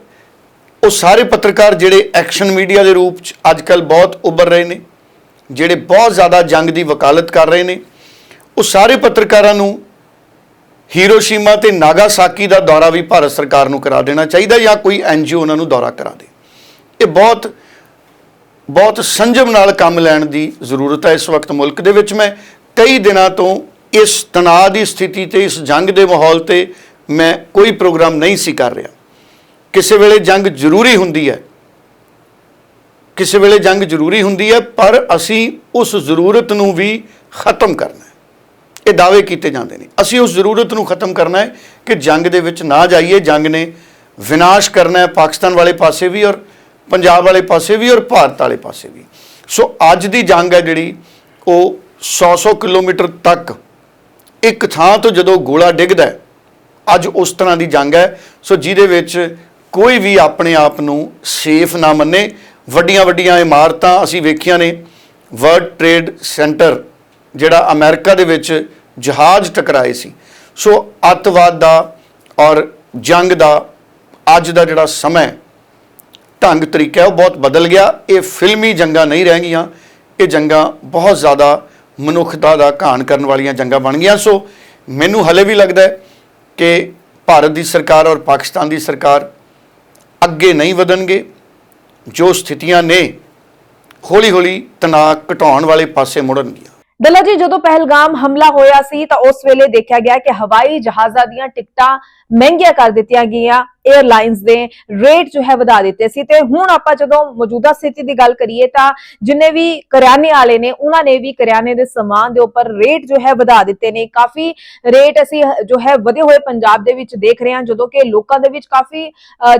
ਉਹ ਸਾਰੇ ਪੱਤਰਕਾਰ ਜਿਹੜੇ ਐਕਸ਼ਨ ਮੀਡੀਆ ਦੇ ਰੂਪ ਚ ਅੱਜਕੱਲ ਬਹੁਤ ਉੱਭਰ ਰਹੇ ਨੇ, ਜਿਹੜੇ ਬਹੁਤ ਜ਼ਿਆਦਾ ਜੰਗ ਦੀ ਵਕਾਲਤ ਕਰ ਰਹੇ ਨੇ, ਉਹ ਸਾਰੇ ਪੱਤਰਕਾਰਾਂ ਨੂੰ ਹੀਰੋਸ਼ੀਮਾ ਤੇ ਨਾਗਾਸਾਕੀ ਦਾ ਦੌਰਾ ਵੀ ਭਾਰਤ ਸਰਕਾਰ ਨੂੰ ਕਰਾ ਦੇਣਾ ਚਾਹੀਦਾ ਜਾਂ ਕੋਈ ਐਨਜੀਓ ਉਹਨਾਂ ਨੂੰ ਦੌਰਾ ਕਰਾ ਦੇ। ਇਹ ਬਹੁਤ ਬਹੁਤ ਸੰਜਮ ਨਾਲ ਕੰਮ ਲੈਣ ਦੀ ਜ਼ਰੂਰਤ ਹੈ ਇਸ ਵਕਤ ਮੁਲਕ ਦੇ ਵਿੱਚ। ਮੈਂ ਕਈ ਦਿਨਾਂ ਤੋਂ ਇਸ ਤਣਾਅ ਦੀ ਸਥਿਤੀ ਤੇ, ਇਸ ਜੰਗ ਦੇ ਮਾਹੌਲ ਤੇ ਮੈਂ ਕੋਈ ਪ੍ਰੋਗਰਾਮ ਨਹੀਂ ਸੀ ਕਰ ਰਿਹਾ। ਕਿਸੇ ਵੇਲੇ ਜੰਗ ਜ਼ਰੂਰੀ ਹੁੰਦੀ ਹੈ। ਕਿਸੇ ਵੇਲੇ ਜੰਗ ਜ਼ਰੂਰੀ ਹੁੰਦੀ ਹੈ, ਪਰ ਅਸੀਂ ਉਸ ਜ਼ਰੂਰਤ ਨੂੰ ਵੀ ਖਤਮ ਕਰਨਾ ਹੈ। ਇਹ ਦਾਅਵੇ ਕੀਤੇ ਜਾਂਦੇ ਨੇ। ਅਸੀਂ ਉਸ ਜ਼ਰੂਰਤ ਨੂੰ ਖਤਮ ਕਰਨਾ ਹੈ ਕਿ ਜੰਗ ਦੇ ਵਿੱਚ ਨਾ ਜਾਈਏ। ਜੰਗ ਨੇ ਵਿਨਾਸ਼ ਕਰਨਾ ਹੈ ਪਾਕਿਸਤਾਨ ਵਾਲੇ ਪਾਸੇ ਵੀ ਔਰ ਪੰਜਾਬ ਵਾਲੇ ਪਾਸੇ ਵੀ ਔਰ ਭਾਰਤ ਵਾਲੇ ਪਾਸੇ ਵੀ। ਸੋ ਅੱਜ ਦੀ ਜੰਗ ਹੈ ਜਿਹੜੀ, ਉਹ 100-100 ਕਿਲੋਮੀਟਰ ਤੱਕ ਇੱਕ ਥਾਂ ਤੋਂ ਜਦੋਂ ਗੋਲਾ ਡਿੱਗਦਾ ਹੈ, ਅੱਜ ਉਸ ਤਰ੍ਹਾਂ ਦੀ ਜੰਗ ਹੈ। ਸੋ ਜਿਹਦੇ ਵਿੱਚ ਕੋਈ ਵੀ ਆਪਣੇ ਆਪ ਨੂੰ ਸੇਫ ਨਾ ਮੰਨੇ ਵੱਡੀਆਂ ਵੱਡੀਆਂ ਇਮਾਰਤਾਂ ਅਸੀਂ ਵੇਖੀਆਂ ਨੇ, ਵਰਲਡ ਟ੍ਰੇਡ ਸੈਂਟਰ, ਜਿਹੜਾ ਅਮਰੀਕਾ ਦੇ ਵਿੱਚ ਜਹਾਜ਼ ਟਕਰਾਏ ਸੀ। ਸੋ ਅੱਤਵਾਦ ਦਾ ਔਰ ਜੰਗ ਦਾ ਅੱਜ ਦਾ ਜਿਹੜਾ ਸਮਾਂ ਢੰਗ ਤਰੀਕਾ ਉਹ ਬਹੁਤ ਬਦਲ ਗਿਆ। ਇਹ ਫਿਲਮੀ ਜੰਗਾਂ ਨਹੀਂ ਰਹਿ ਗਈਆਂ। ਇਹ ਜੰਗਾਂ ਬਹੁਤ ਜ਼ਿਆਦਾ ਮਨੁੱਖਤਾ ਦਾ ਘਾਣ ਕਰਨ ਵਾਲੀਆਂ ਜੰਗਾਂ ਬਣ ਗਈਆਂ। ਸੋ ਮੈਨੂੰ ਹਲੇ ਵੀ ਲੱਗਦਾ ਹੈ ਕਿ ਭਾਰਤ ਦੀ ਸਰਕਾਰ ਔਰ ਪਾਕਿਸਤਾਨ ਦੀ ਸਰਕਾਰ ਅੱਗੇ ਨਹੀਂ ਵਧਣਗੇ। ਜੋ ਸਥਿਤੀਆਂ ਨੇ ਹੌਲੀ ਹੌਲੀ ਤਣਾਅ ਘਟਾਉਣ ਵਾਲੇ ਪਾਸੇ ਮੁੜਨਗੀਆਂ। ਡੱਲਾ ਜੀ, ਜਦੋਂ ਪਹਿਲਗਾਮ ਹਮਲਾ ਹੋਇਆ ਸੀ ਤਾਂ ਉਸ ਵੇਲੇ ਦੇਖਿਆ ਗਿਆ ਕਿ ਹਵਾਈ ਜਹਾਜ਼ਾਂ ਦੀਆਂ ਟਿਕਟਾਂ ਮਹਿੰਗੀਆਂ ਕਰ ਦਿੱਤੀਆਂ ਗਈਆਂ। 에ਅਰਲਾਈਨਸ ਦੇ ਰੇਟ ਜੋ ਹੈ ਵਧਾ ਦਿੱਤੇ ਸੀ ਤੇ ਹੁਣ ਆਪਾਂ ਜਦੋਂ ਮੌਜੂਦਾ ਸਥਿਤੀ ਦੀ ਗੱਲ ਕਰੀਏ ਤਾਂ ਜਿੰਨੇ ਵੀ ਕਰਿਆਨੇ ਵਾਲੇ ਨੇ, ਉਹਨਾਂ ਨੇ ਵੀ ਕਰਿਆਨੇ ਦੇ ਸਮਾਨ ਦੇ ਉੱਪਰ ਰੇਟ ਜੋ ਹੈ ਵਧਾ ਦਿੱਤੇ ਨੇ। ਕਾਫੀ ਰੇਟ ਅਸੀਂ ਜੋ ਹੈ ਵਧੇ ਹੋਏ ਪੰਜਾਬ ਦੇ ਵਿੱਚ ਦੇਖ ਰਹੇ ਹਾਂ, ਜਦੋਂ ਕਿ ਲੋਕਾਂ ਦੇ ਵਿੱਚ ਕਾਫੀ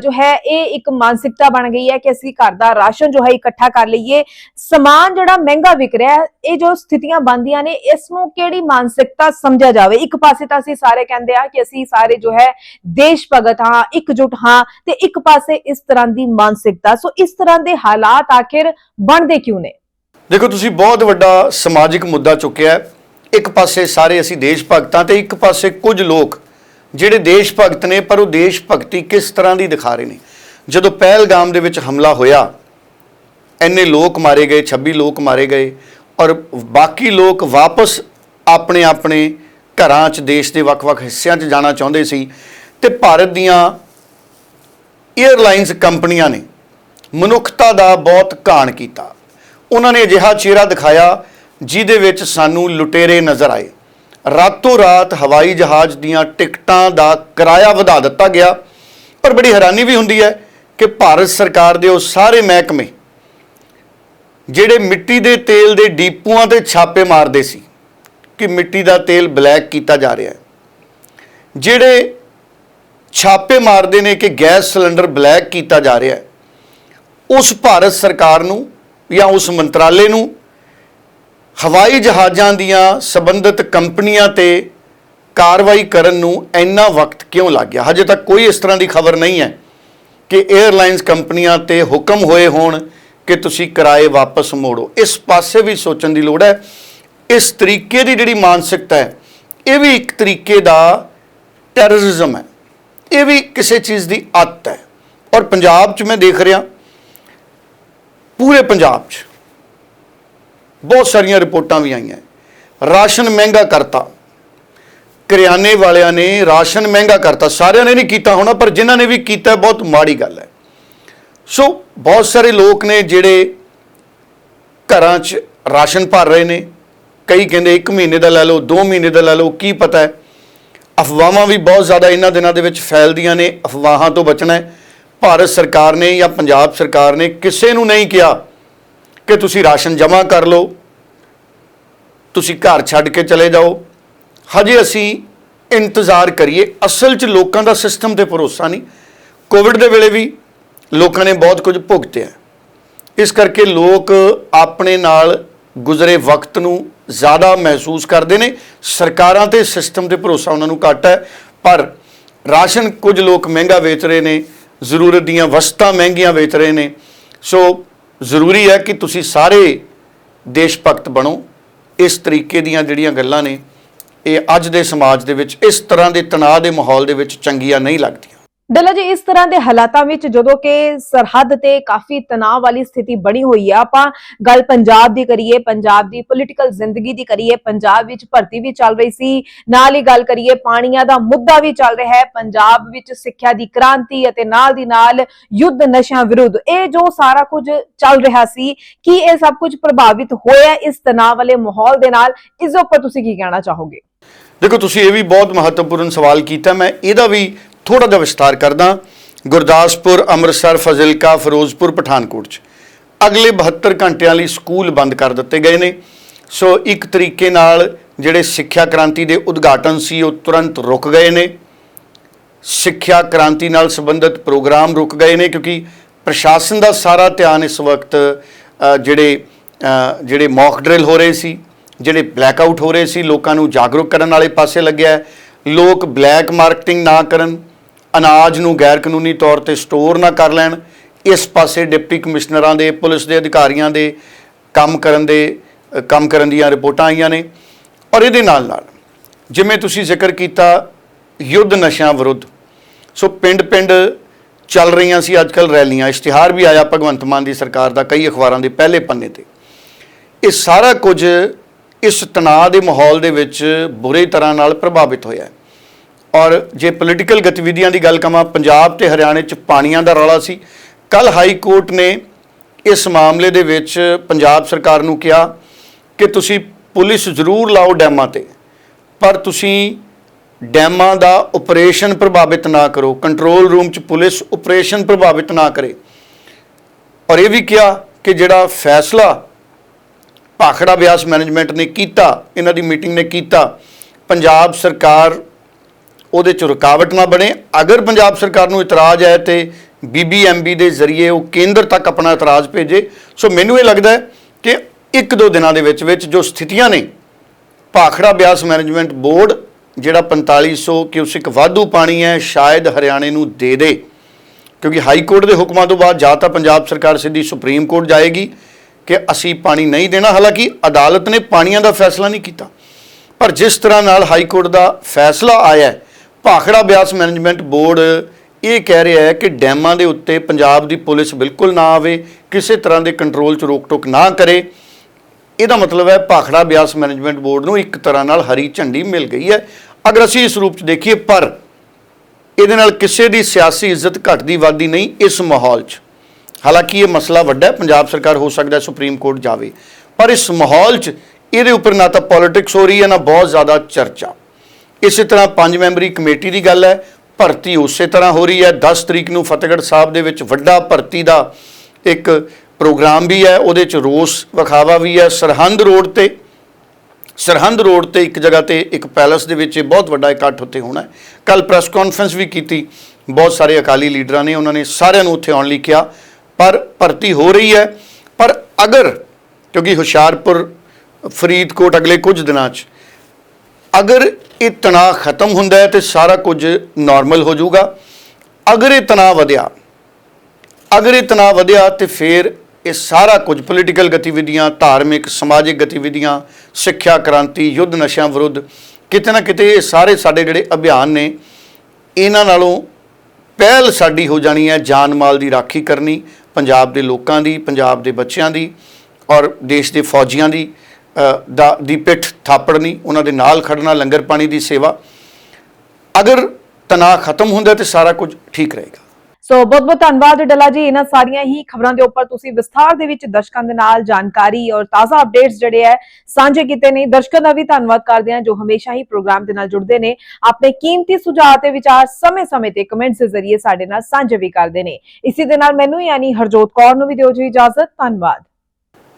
ਜੋ ਹੈ ਇਹ ਇੱਕ ਮਾਨਸਿਕਤਾ ਬਣ ਗਈ ਹੈ ਕਿ ਅਸੀਂ ਘਰ ਦਾ ਰਾਸ਼ਨ ਜੋ ਹੈ ਇਕੱਠਾ ਕਰ ਲਈਏ। ਸਮਾਨ ਜਿਹੜਾ ਮਹਿੰਗਾ ਵਿਕ ਰਿਹਾ ਹੈ, ਇਹ ਜੋ ਸਥਿਤੀਆਂ ਬਣਦੀਆਂ ਨੇ, ਇਸ ਨੂੰ ਕਿਹੜੀ ਮਾਨਸਿਕਤਾ ਸਮਝਿਆ ਜਾਵੇ? ਇੱਕ ਪਾਸੇ ਤਾਂ ਅਸੀਂ ਸਾਰੇ ਕਹਿੰਦੇ ਆ ਕਿ ਅਸੀਂ ਸਾਰੇ ਜੋ ਹੈ ਦੇਸ਼ ਭਗਤ ਹਾਂ, ਇੱਕ ਇਕਜੁੱਟ ਹਾਂ ਤੇ ਇੱਕ ਪਾਸੇ ਇਸ ਤਰ੍ਹਾਂ ਦੀ ਮਾਨਸਿਕਤਾ। ਸੋ ਇਸ ਤਰ੍ਹਾਂ ਦੇ ਹਾਲਾਤ ਆਖਿਰ ਬਣਦੇ ਕਿਉਂ ਨੇ? ਦੇਖੋ, ਤੁਸੀਂ ਬਹੁਤ ਵੱਡਾ ਸਮਾਜਿਕ ਮੁੱਦਾ ਚੁੱਕਿਆ ਹੈ। ਇੱਕ ਪਾਸੇ ਸਾਰੇ ਅਸੀਂ ਦੇਸ਼ ਭਗਤਾਂ ਤੇ ਇੱਕ ਪਾਸੇ ਕੁਝ ਲੋਕ ਜਿਹੜੇ ਦੇਸ਼ ਭਗਤ ਨੇ, ਪਰ ਉਹ ਦੇਸ਼ ਭਗਤੀ ਕਿਸ ਤਰ੍ਹਾਂ ਦੀ ਦਿਖਾ ਰਹੇ ਨੇ? ਜਦੋਂ ਪਹਿਲਗਾਮ ਦੇ ਵਿੱਚ ਹਮਲਾ ਹੋਇਆ, ਇੰਨੇ ਲੋਕ ਮਾਰੇ ਗਏ 26 ਲੋਕ ਮਾਰੇ ਗਏ ਔਰ ਬਾਕੀ ਲੋਕ ਵਾਪਸ ਆਪਣੇ ਆਪਣੇ ਘਰਾਂ 'ਚ, ਦੇਸ਼ ਦੇ ਵੱਖ-ਵੱਖ ਹਿੱਸਿਆਂ 'ਚ ਜਾਣਾ ਚਾਹੁੰਦੇ ਸੀ ਤੇ ਭਾਰਤ ਦੀਆਂ 에ਅਰਲਾਈਨਸ ਕੰਪਨੀਆਂ ਨੇ ਮਨੁੱਖਤਾ ਦਾ ਬਹੁਤ ਘਾਣ ਕੀਤਾ। ਉਹਨਾਂ ਨੇ ਅਜਿਹਾ ਚਿਹਰਾ ਦਿਖਾਇਆ ਜਿਹਦੇ ਵਿੱਚ ਸਾਨੂੰ ਲੁਟੇਰੇ ਨਜ਼ਰ ਆਏ। ਰਾਤੋਂ ਰਾਤ ਹਵਾਈ ਜਹਾਜ਼ ਦੀਆਂ ਟਿਕਟਾਂ ਦਾ ਕਿਰਾਇਆ ਵਧਾ ਦਿੱਤਾ ਗਿਆ। ਪਰ ਬੜੀ ਹੈਰਾਨੀ ਵੀ ਹੁੰਦੀ ਹੈ ਕਿ ਭਾਰਤ ਸਰਕਾਰ ਦੇ ਉਹ ਸਾਰੇ ਮਹਿਕਮੇ ਜਿਹੜੇ ਮਿੱਟੀ ਦੇ ਤੇਲ ਦੇ ਡੀਪੂਆਂ ਤੇ ਛਾਪੇ ਮਾਰਦੇ ਸੀ ਕਿ ਮਿੱਟੀ ਦਾ ਤੇਲ ਬਲੈਕ ਕੀਤਾ ਜਾ ਰਿਹਾ ਹੈ। ਜਿਹੜੇ ਛਾਪੇ ਮਾਰਦੇ ਨੇ ਕਿ ਗੈਸ ਸਿਲੰਡਰ ਬਲੈਕ ਕੀਤਾ ਜਾ ਰਿਹਾ ਹੈ। ਉਸ ਭਾਰਤ ਸਰਕਾਰ ਨੂੰ ਜਾਂ ਉਸ ਮੰਤਰਾਲੇ ਨੂੰ ਹਵਾਈ ਜਹਾਜ਼ਾਂ ਦੀਆਂ ਸੰਬੰਧਿਤ ਕੰਪਨੀਆਂ ਤੇ ਕਾਰਵਾਈ ਕਰਨ ਨੂੰ ਇੰਨਾ ਵਕਤ ਕਿਉਂ ਲੱਗ ਗਿਆ? ਹਜੇ ਤੱਕ ਕੋਈ ਇਸ ਤਰ੍ਹਾਂ ਦੀ ਖਬਰ ਨਹੀਂ ਹੈ ਕਿ 에ਅਰਲਾਈਨਸ ਕੰਪਨੀਆਂ ਤੇ ਹੁਕਮ ਹੋਏ ਹੋਣ ਕਿ ਤੁਸੀਂ ਕਿਰਾਏ ਵਾਪਸ ਮੋੜੋ। ਇਸ ਪਾਸੇ ਵੀ ਸੋਚਣ ਦੀ ਲੋੜ ਹੈ। ਇਸ ਤਰੀਕੇ ਦੀ ਜਿਹੜੀ ਮਾਨਸਿਕਤਾ ਹੈ, ਇਹ ਵੀ ਇੱਕ ਤਰੀਕੇ ਦਾ ਟੈਰਰਿਜ਼ਮ ਹੈ। ਇਹ ਵੀ ਕਿਸੇ ਚੀਜ਼ ਦੀ ਅੱਤ ਹੈ। ਔਰ ਪੰਜਾਬ 'ਚ ਮੈਂ ਦੇਖ ਰਿਹਾ, ਪੂਰੇ ਪੰਜਾਬ 'ਚ ਬਹੁਤ ਸਾਰੀਆਂ ਰਿਪੋਰਟਾਂ ਵੀ ਆਈਆਂ। ਰਾਸ਼ਨ ਮਹਿੰਗਾ ਕਰਤਾ। ਕਰਿਆਨੇ ਵਾਲਿਆਂ ਨੇ ਰਾਸ਼ਨ ਮਹਿੰਗਾ ਕਰਤਾ। ਸਾਰਿਆਂ ਨੇ ਨਹੀਂ ਕੀਤਾ ਹੋਣਾ, ਪਰ ਜਿਨ੍ਹਾਂ ਨੇ ਵੀ ਕੀਤਾ, ਬਹੁਤ ਮਾੜੀ ਗੱਲ ਹੈ। ਸੋ ਬਹੁਤ ਸਾਰੇ ਲੋਕ ਨੇ ਜਿਹੜੇ ਘਰਾਂ 'ਚ ਰਾਸ਼ਨ ਭਰ ਰਹੇ ਨੇ। ਕਈ ਕਹਿੰਦੇ 1 ਮਹੀਨੇ ਦਾ ਲੈ ਲਓ 2 ਮਹੀਨੇ ਦਾ ਲੈ ਲਓ, ਕੀ ਪਤਾ ਹੈ? ਅਫਵਾਹਾਂ ਵੀ ਬਹੁਤ ਜ਼ਿਆਦਾ ਇਹਨਾਂ ਦਿਨਾਂ ਦੇ ਵਿੱਚ ਫੈਲਦੀਆਂ ਨੇ, ਅਫਵਾਹਾਂ ਤੋਂ ਬਚਣਾ ਹੈ। ਭਾਰਤ ਸਰਕਾਰ ਨੇ ਜਾਂ ਪੰਜਾਬ ਸਰਕਾਰ ਨੇ ਕਿਸੇ ਨੂੰ ਨਹੀਂ ਕਿਹਾ ਕਿ ਤੁਸੀਂ ਰਾਸ਼ਨ ਜਮ੍ਹਾਂ ਕਰ ਲਓ, ਤੁਸੀਂ ਘਰ ਛੱਡ ਕੇ ਚਲੇ ਜਾਓ। ਹਜੇ ਅਸੀਂ ਇੰਤਜ਼ਾਰ ਕਰੀਏ, ਅਸਲ 'ਚ ਲੋਕਾਂ ਦਾ ਸਿਸਟਮ ਤੇ ਭਰੋਸਾ ਨਹੀਂ। ਕੋਵਿਡ ਦੇ ਵੇਲੇ ਵੀ ਲੋਕਾਂ ਨੇ ਬਹੁਤ ਕੁਝ ਭੁਗਤਿਆ। ਇਸ ਕਰਕੇ ਲੋਕ ਆਪਣੇ ਨਾਲ ਗੁਜ਼ਰੇ ਵਕਤ ਨੂੰ ਜ਼ਿਆਦਾ ਮਹਿਸੂਸ ਕਰਦੇ ਨੇ। ਸਰਕਾਰਾਂ ਤੇ ਸਿਸਟਮ ਤੇ ਭਰੋਸਾ ਉਹਨਾਂ ਨੂੰ ਘੱਟ ਹੈ। ਪਰ ਰਾਸ਼ਨ ਕੁਝ ਲੋਕ ਮਹਿੰਗਾ ਵੇਚ ਰਹੇ ਨੇ। ਜ਼ਰੂਰਤ ਦੀਆਂ ਵਸਤਾਂ ਮਹਿੰਗੀਆਂ ਵੇਚ ਰਹੇ ਨੇ। ਸੋ ਜ਼ਰੂਰੀ ਹੈ ਕਿ ਤੁਸੀਂ ਸਾਰੇ ਦੇਸ਼ ਭਗਤ ਬਣੋ। ਇਸ ਤਰੀਕੇ ਦੀਆਂ ਜਿਹੜੀਆਂ ਗੱਲਾਂ ਨੇ, ਇਹ ਅੱਜ ਦੇ ਸਮਾਜ ਦੇ ਵਿੱਚ ਇਸ ਤਰ੍ਹਾਂ ਦੇ ਤਣਾਅ ਦੇ ਮਾਹੌਲ ਦੇ ਵਿੱਚ ਚੰਗੀਆਂ ਨਹੀਂ ਲੱਗਦੀਆਂ। ਡੱਲਾ ਜੀ, ਇਸ ਤਰ੍ਹਾਂ ਦੇ ਹਾਲਾਤਾਂ ਵਿੱਚ ਜਦੋਂ ਕਿ ਸਰਹੱਦ ਤੇ ਕਾਫੀ ਤਣਾਅ ਵਾਲੀ ਸਥਿਤੀ ਬਣੀ ਹੋਈ ਹੈ ਆਪਾਂ ਗੱਲ ਪੰਜਾਬ ਦੀ ਕਰੀਏ, ਪੰਜਾਬ ਦੀ ਪੋਲੀਟੀਕਲ ਜ਼ਿੰਦਗੀ ਦੀ ਕਰੀਏ, ਪੰਜਾਬ ਵਿੱਚ ਭਰਤੀ ਵੀ ਚੱਲ ਰਹੀ ਸੀ, ਨਾਲ ਹੀ ਗੱਲ ਕਰੀਏ ਪਾਣੀਆਂ ਦਾ ਮੁੱਦਾ ਵੀ ਚੱਲ ਰਿਹਾ ਹੈ, ਪੰਜਾਬ ਵਿੱਚ ਸਿੱਖਿਆ ਦੀ ਕ੍ਰਾਂਤੀ ਅਤੇ ਨਾਲ ਦੀ ਨਾਲ ਯੁੱਧ ਨਸ਼ਿਆਂ ਵਿਰੁੱਧ, ਇਹ ਜੋ ਸਾਰਾ ਕੁਝ ਚੱਲ ਰਿਹਾ ਸੀ, ਕੀ ਇਹ ਸਭ ਕੁਝ ਪ੍ਰਭਾਵਿਤ ਹੋਇਆ ਇਸ ਤਣਾਅ ਵਾਲੇ ਮਾਹੌਲ ਦੇ ਨਾਲ? ਇਸ ਉੱਪਰ ਤੁਸੀਂ ਕੀ ਕਹਿਣਾ ਚਾਹੋਗੇ? ਦੇਖੋ, ਤੁਸੀਂ ਇਹ ਵੀ ਬਹੁਤ ਮਹੱਤਵਪੂਰਨ ਸਵਾਲ ਕੀਤਾ, ਮੈਂ ਇਹਦਾ ਵੀ ਥੋੜਾ ਜਿਹਾ ਵਿਸਤਾਰ ਕਰਦਾ, ਗੁਰਦਾਸਪੁਰ, ਅੰਮ੍ਰਿਤਸਰ, ਫਜ਼ਿਲਕਾ, ਫਿਰੋਜ਼ਪੁਰ, ਪਠਾਨਕੋਟ 'ਚ। ਅਗਲੇ 72 ਘੰਟਿਆਂ ਲਈ ਸਕੂਲ ਬੰਦ ਕਰ ਦਿੱਤੇ ਗਏ ਨੇ। ਸੋ ਇੱਕ ਤਰੀਕੇ ਨਾਲ ਜਿਹੜੇ ਸਿੱਖਿਆ ਕ੍ਰਾਂਤੀ ਦੇ ਉਦਘਾਟਨ ਸੀ, ਉਹ ਤੁਰੰਤ ਰੁਕ ਗਏ ਨੇ। ਸਿੱਖਿਆ ਕ੍ਰਾਂਤੀ ਨਾਲ ਸੰਬੰਧਿਤ ਪ੍ਰੋਗਰਾਮ ਰੁਕ ਗਏ ਨੇ, ਕਿਉਂਕਿ ਪ੍ਰਸ਼ਾਸਨ ਦਾ ਸਾਰਾ ਧਿਆਨ ਇਸ ਵਕਤ ਜਿਹੜੇ ਜਿਹੜੇ ਮੌਕ ਡਰਿਲ ਹੋ ਰਹੇ ਸੀ, ਜਿਹੜੇ ਬਲੈਕ ਆਊਟ ਹੋ ਰਹੇ ਸੀ, ਲੋਕਾਂ ਨੂੰ ਜਾਗਰੂਕ ਕਰਨ ਵਾਲੇ ਪਾਸੇ ਲੱਗਿਆ ਲੋਕ ਬਲੈਕ ਮਾਰਕੀਟਿੰਗ ਨਾ ਕਰਨ ਅਨਾਜ ਨੂੰ ਗੈਰ ਕਾਨੂੰਨੀ ਤੌਰ ਤੇ ਸਟੋਰ ਨਾ ਕਰ ਲੈਣ, ਇਸ ਪਾਸੇ ਡਿਪਟੀ ਕਮਿਸ਼ਨਰਾਂ ਦੇ, ਪੁਲਿਸ ਦੇ ਅਧਿਕਾਰੀਆਂ ਦੇ ਕੰਮ ਕਰਨ ਦੇ ਕੰਮ ਕਰਨ ਦੀਆਂ ਰਿਪੋਰਟਾਂ ਆਈਆਂ ਨੇ। ਔਰ ਇਹਦੇ ਨਾਲ ਨਾਲ, ਜਿਵੇਂ ਤੁਸੀਂ ਜ਼ਿਕਰ ਕੀਤਾ, ਯੁੱਧ ਨਸ਼ਿਆਂ ਵਿਰੁੱਧ, ਸੋ ਪਿੰਡ-ਪਿੰਡ ਚੱਲ ਰਹੀਆਂ ਸੀ ਅੱਜਕੱਲ ਰੈਲੀਆਂ। ਇਸ਼ਤਿਹਾਰ ਵੀ ਆਇਆ ਭਗਵੰਤ ਮਾਨ ਦੀ ਸਰਕਾਰ ਦਾ ਕਈ ਅਖਬਾਰਾਂ ਦੇ ਪਹਿਲੇ ਪੰਨੇ ਤੇ। ਇਹ ਸਾਰਾ ਕੁਝ ਇਸ ਤਣਾਅ ਦੇ ਮਾਹੌਲ ਦੇ ਵਿੱਚ ਬੁਰੇ ਤਰ੍ਹਾਂ ਨਾਲ ਪ੍ਰਭਾਵਿਤ ਹੋਇਆ ਹੈ। ਔਰ ਜੇ ਪੋਲੀਟੀਕਲ ਗਤੀਵਿਧੀਆਂ ਦੀ ਗੱਲ ਕਰਾਂ ਪੰਜਾਬ ਤੇ ਹਰਿਆਣੇ 'ਚ ਪਾਣੀਆਂ ਦਾ ਰੌਲਾ ਸੀ। ਕੱਲ ਹਾਈ ਕੋਰਟ ਨੇ ਇਸ ਮਾਮਲੇ ਦੇ ਵਿੱਚ ਪੰਜਾਬ ਸਰਕਾਰ ਨੂੰ ਕਿਹਾ ਕਿ ਤੁਸੀਂ ਪੁਲਿਸ ਜ਼ਰੂਰ ਲਾਓ ਡੈਮਾਂ ਤੇ, ਪਰ ਤੁਸੀਂ ਡੈਮਾਂ ਦਾ ਆਪਰੇਸ਼ਨ ਪ੍ਰਭਾਵਿਤ ਨਾ ਕਰੋ ਕੰਟਰੋਲ ਰੂਮ 'ਚ ਪੁਲਿਸ ਆਪਰੇਸ਼ਨ ਪ੍ਰਭਾਵਿਤ ਨਾ ਕਰੇ। ਔਰ ਇਹ ਵੀ ਕਿਹਾ ਕਿ ਜਿਹੜਾ ਫੈਸਲਾ ਭਾਖੜਾ ਬਿਆਸ ਮੈਨੇਜਮੈਂਟ ਨੇ ਕੀਤਾ, ਇਹਨਾਂ ਦੀ ਮੀਟਿੰਗ ਨੇ ਕੀਤਾ, ਪੰਜਾਬ ਸਰਕਾਰ ਉਹਦੇ ਚ ਰੁਕਾਵਟ ਨਾ ਬਣੇ। ਅਗਰ ਪੰਜਾਬ ਸਰਕਾਰ ਨੂੰ ਇਤਰਾਜ਼ ਹੈ ਤੇ ਬੀਬੀਐਮਬੀ ਦੇ ਜ਼ਰੀਏ ਉਹ ਕੇਂਦਰ ਤੱਕ ਆਪਣਾ ਇਤਰਾਜ਼ ਭੇਜੇ ਸੋ ਮੈਨੂੰ ਇਹ ਲੱਗਦਾ ਹੈ ਕਿ ਇੱਕ ਦੋ ਦਿਨਾਂ ਦੇ ਵਿੱਚ ਵਿੱਚ ਜੋ ਸਥਿਤੀਆਂ ਨੇ ਭਾਖੜਾ ਬਿਆਸ ਮੈਨੇਜਮੈਂਟ ਬੋਰਡ ਜਿਹੜਾ 4500 ਕਿਊਸਿਕ ਵਾਧੂ ਪਾਣੀ ਹੈ ਸ਼ਾਇਦ ਹਰਿਆਣੇ ਨੂੰ ਦੇ ਦੇ। ਕਿਉਂਕਿ ਹਾਈ ਕੋਰਟ ਦੇ ਹੁਕਮਾਂ ਤੋਂ ਬਾਅਦ ਜਾਂ ਤਾਂ ਪੰਜਾਬ ਸਰਕਾਰ ਸਿੱਧੀ ਸੁਪਰੀਮ ਕੋਰਟ ਜਾਏਗੀ ਕਿ ਅਸੀਂ ਪਾਣੀ ਨਹੀਂ ਦੇਣਾ। ਹਾਲਾਂਕਿ ਅਦਾਲਤ ਨੇ ਪਾਣੀਆਂ ਦਾ ਫੈਸਲਾ ਨਹੀਂ ਕੀਤਾ। ਪਰ ਜਿਸ ਤਰ੍ਹਾਂ ਨਾਲ ਹਾਈ ਕੋਰਟ ਦਾ ਫੈਸਲਾ ਆਇਆ ਹੈ, ਭਾਖੜਾ ਬਿਆਸ ਮੈਨੇਜਮੈਂਟ ਬੋਰਡ ਇਹ ਕਹਿ ਰਿਹਾ ਹੈ ਕਿ ਡੈਮਾਂ ਦੇ ਉੱਤੇ ਪੰਜਾਬ ਦੀ ਪੁਲਿਸ ਬਿਲਕੁਲ ਨਾ ਆਵੇ, ਕਿਸੇ ਤਰ੍ਹਾਂ ਦੇ ਕੰਟਰੋਲ 'ਚ ਰੋਕ ਟੋਕ ਨਾ ਕਰੇ। ਇਹਦਾ ਮਤਲਬ ਹੈ ਭਾਖੜਾ ਬਿਆਸ ਮੈਨੇਜਮੈਂਟ ਬੋਰਡ ਨੂੰ ਇੱਕ ਤਰ੍ਹਾਂ ਨਾਲ ਹਰੀ ਝੰਡੀ ਮਿਲ ਗਈ ਹੈ। ਅਗਰ ਅਸੀਂ ਇਸ ਰੂਪ 'ਚ ਦੇਖੀਏ, ਪਰ ਇਹਦੇ ਨਾਲ ਕਿਸੇ ਦੀ ਸਿਆਸੀ ਇੱਜ਼ਤ ਘਟਦੀ ਵੱਧਦੀ ਨਹੀਂ ਇਸ ਮਾਹੌਲ 'ਚ। ਹਾਲਾਂਕਿ ਇਹ ਮਸਲਾ ਵੱਡਾ ਹੈ, ਪੰਜਾਬ ਸਰਕਾਰ ਹੋ ਸਕਦਾ ਸੁਪਰੀਮ ਕੋਰਟ ਜਾਵੇ। ਪਰ ਇਸ ਮਾਹੌਲ 'ਚ ਇਹਦੇ ਉੱਪਰ ਨਾ ਤਾਂ ਪੋਲਿਟਿਕਸ ਹੋ ਰਹੀ ਹੈ, ਨਾ ਬਹੁਤ ਜ਼ਿਆਦਾ ਚਰਚਾ। ਇਸੇ ਤਰ੍ਹਾਂ ਪੰਜ ਮੈਂਬਰੀ ਕਮੇਟੀ ਦੀ ਗੱਲ ਹੈ, ਭਰਤੀ ਉਸੇ ਤਰ੍ਹਾਂ ਹੋ ਰਹੀ ਹੈ। 10 ਤਰੀਕ ਨੂੰ ਫਤਿਹਗੜ੍ਹ ਸਾਹਿਬ ਦੇ ਵਿੱਚ ਵੱਡਾ ਭਰਤੀ ਦਾ ਇੱਕ ਪ੍ਰੋਗਰਾਮ ਵੀ ਹੈ, ਉਹਦੇ 'ਚ ਰੋਸ ਵਿਖਾਵਾ ਵੀ ਹੈ। ਸਰਹੰਦ ਰੋਡ ਤੇ, ਸਰਹੰਦ ਰੋਡ ਤੇ ਇੱਕ ਜਗ੍ਹਾ ਤੇ ਇੱਕ ਪੈਲਸ ਦੇ ਵਿੱਚ ਇਹ ਬਹੁਤ ਵੱਡਾ ਇਕੱਠ ਉੱਥੇ ਹੋਣਾ ਹੈ। ਕੱਲ ਪ੍ਰੈਸ ਕਾਨਫਰੰਸ ਵੀ ਕੀਤੀ। ਬਹੁਤ ਸਾਰੇ ਅਕਾਲੀ ਲੀਡਰਾਂ ਨੇ ਉਹਨਾਂ ਨੇ ਸਾਰਿਆਂ ਨੂੰ ਉੱਥੇ ਆਉਣ ਲਈ ਕਿਹਾ। ਪਰ ਭਰਤੀ ਹੋ ਰਹੀ ਹੈ। ਪਰ ਅਗਰ, ਕਿਉਂਕਿ ਹੁਸ਼ਿਆਰਪੁਰ, ਫਰੀਦਕੋਟ ਅਗਲੇ ਕੁਝ ਦਿਨਾਂ 'ਚ, ਅਗਰ ਇਹ ਤਣਾਅ ਖਤਮ ਹੁੰਦਾ ਹੈ ਤੇ ਸਾਰਾ ਕੁਝ ਨਾਰਮਲ ਹੋ ਜਾਊਗਾ। ਅਗਰ ਇਹ ਤਣਾਅ ਵਧਿਆ, ਅਗਰ ਇਹ ਤਣਾਅ ਵਧਿਆ ਤੇ ਫਿਰ ਇਹ ਸਾਰਾ ਕੁਝ ਪੋਲੀਟੀਕਲ ਗਤੀਵਿਧੀਆਂ, ਧਾਰਮਿਕ, ਸਮਾਜਿਕ ਗਤੀਵਿਧੀਆਂ, ਸਿੱਖਿਆ ਕ੍ਰਾਂਤੀ, ਯੁੱਧ ਨਸ਼ਿਆਂ ਵਿਰੁੱਧ, ਕਿਤੇ ਨਾ ਕਿਤੇ ਇਹ ਸਾਰੇ ਸਾਡੇ ਜਿਹੜੇ ਅਭਿਆਨ ਨੇ, ਇਹਨਾਂ ਨਾਲੋਂ ਪਹਿਲ ਸਾਡੀ ਹੋ ਜਾਣੀ ਹੈ ਜਾਨ ਮਾਲ ਦੀ ਰਾਖੀ ਕਰਨੀ, ਪੰਜਾਬ ਦੇ ਲੋਕਾਂ ਦੀ, ਪੰਜਾਬ ਦੇ ਬੱਚਿਆਂ ਦੀ ਔਰ ਦੇਸ਼ ਦੇ ਫੌਜੀਆਂ ਦੀ। ਦਾ, ਦੀ ਪਿੱਠ ਥਾਪੜਨੀ, ਉਹਨਾਂ ਦੇ ਨਾਲ ਖੜਨਾ, ਲੰਗਰ ਪਾਣੀ ਦੀ ਸੇਵਾ। ਅਗਰ ਤਣਾਅ ਖਤਮ ਹੁੰਦਾ ਤੇ ਸਾਰਾ ਕੁਝ ਠੀਕ ਰਹੇਗਾ। ਸੋ ਬਹੁਤ ਬਹੁਤ ਧੰਨਵਾਦ ਡੱਲਾ ਜੀ, ਇਹਨਾਂ ਸਾਰੀਆਂ ਹੀ ਖਬਰਾਂ ਦੇ ਉੱਪਰ ਤੁਸੀਂ ਵਿਸਥਾਰ ਦੇ ਵਿੱਚ ਦਰਸ਼ਕਾਂ ਦੇ ਨਾਲ ਜਾਣਕਾਰੀ ਔਰ ਤਾਜ਼ਾ ਅਪਡੇਟਸ ਜਿਹੜੇ ਹੈ ਸਾਂਝੇ ਕੀਤੇ ਨੇ। ਦਰਸ਼ਕਾਂ ਦਾ ਵੀ ਧੰਨਵਾਦ ਕਰਦੇ ਹਾਂ ਜੋ ਹਮੇਸ਼ਾ ਹੀ ਪ੍ਰੋਗਰਾਮ ਦੇ ਨਾਲ ਜੁੜਦੇ ਨੇ। ਆਪਣੇ ਕੀਮਤੀ ਸੁਝਾਅ ਤੇ ਵਿਚਾਰ ਸਮੇਂ-ਸਮੇਂ ਤੇ ਕਮੈਂਟਸ ਦੇ ਜ਼ਰੀਏ ਸਾਡੇ ਨਾਲ ਸਾਂਝੇ ਵੀ ਕਰਦੇ ਨੇ। ਇਸੇ ਦੇ ਨਾਲ ਮੈਨੂੰ ਯਾਨੀ ਹਰਜੋਤ ਕੌਰ ਨੂੰ ਵੀ ਦਿਓ ਜੀ ਇਜਾਜ਼ਤ। ਧੰਨਵਾਦ।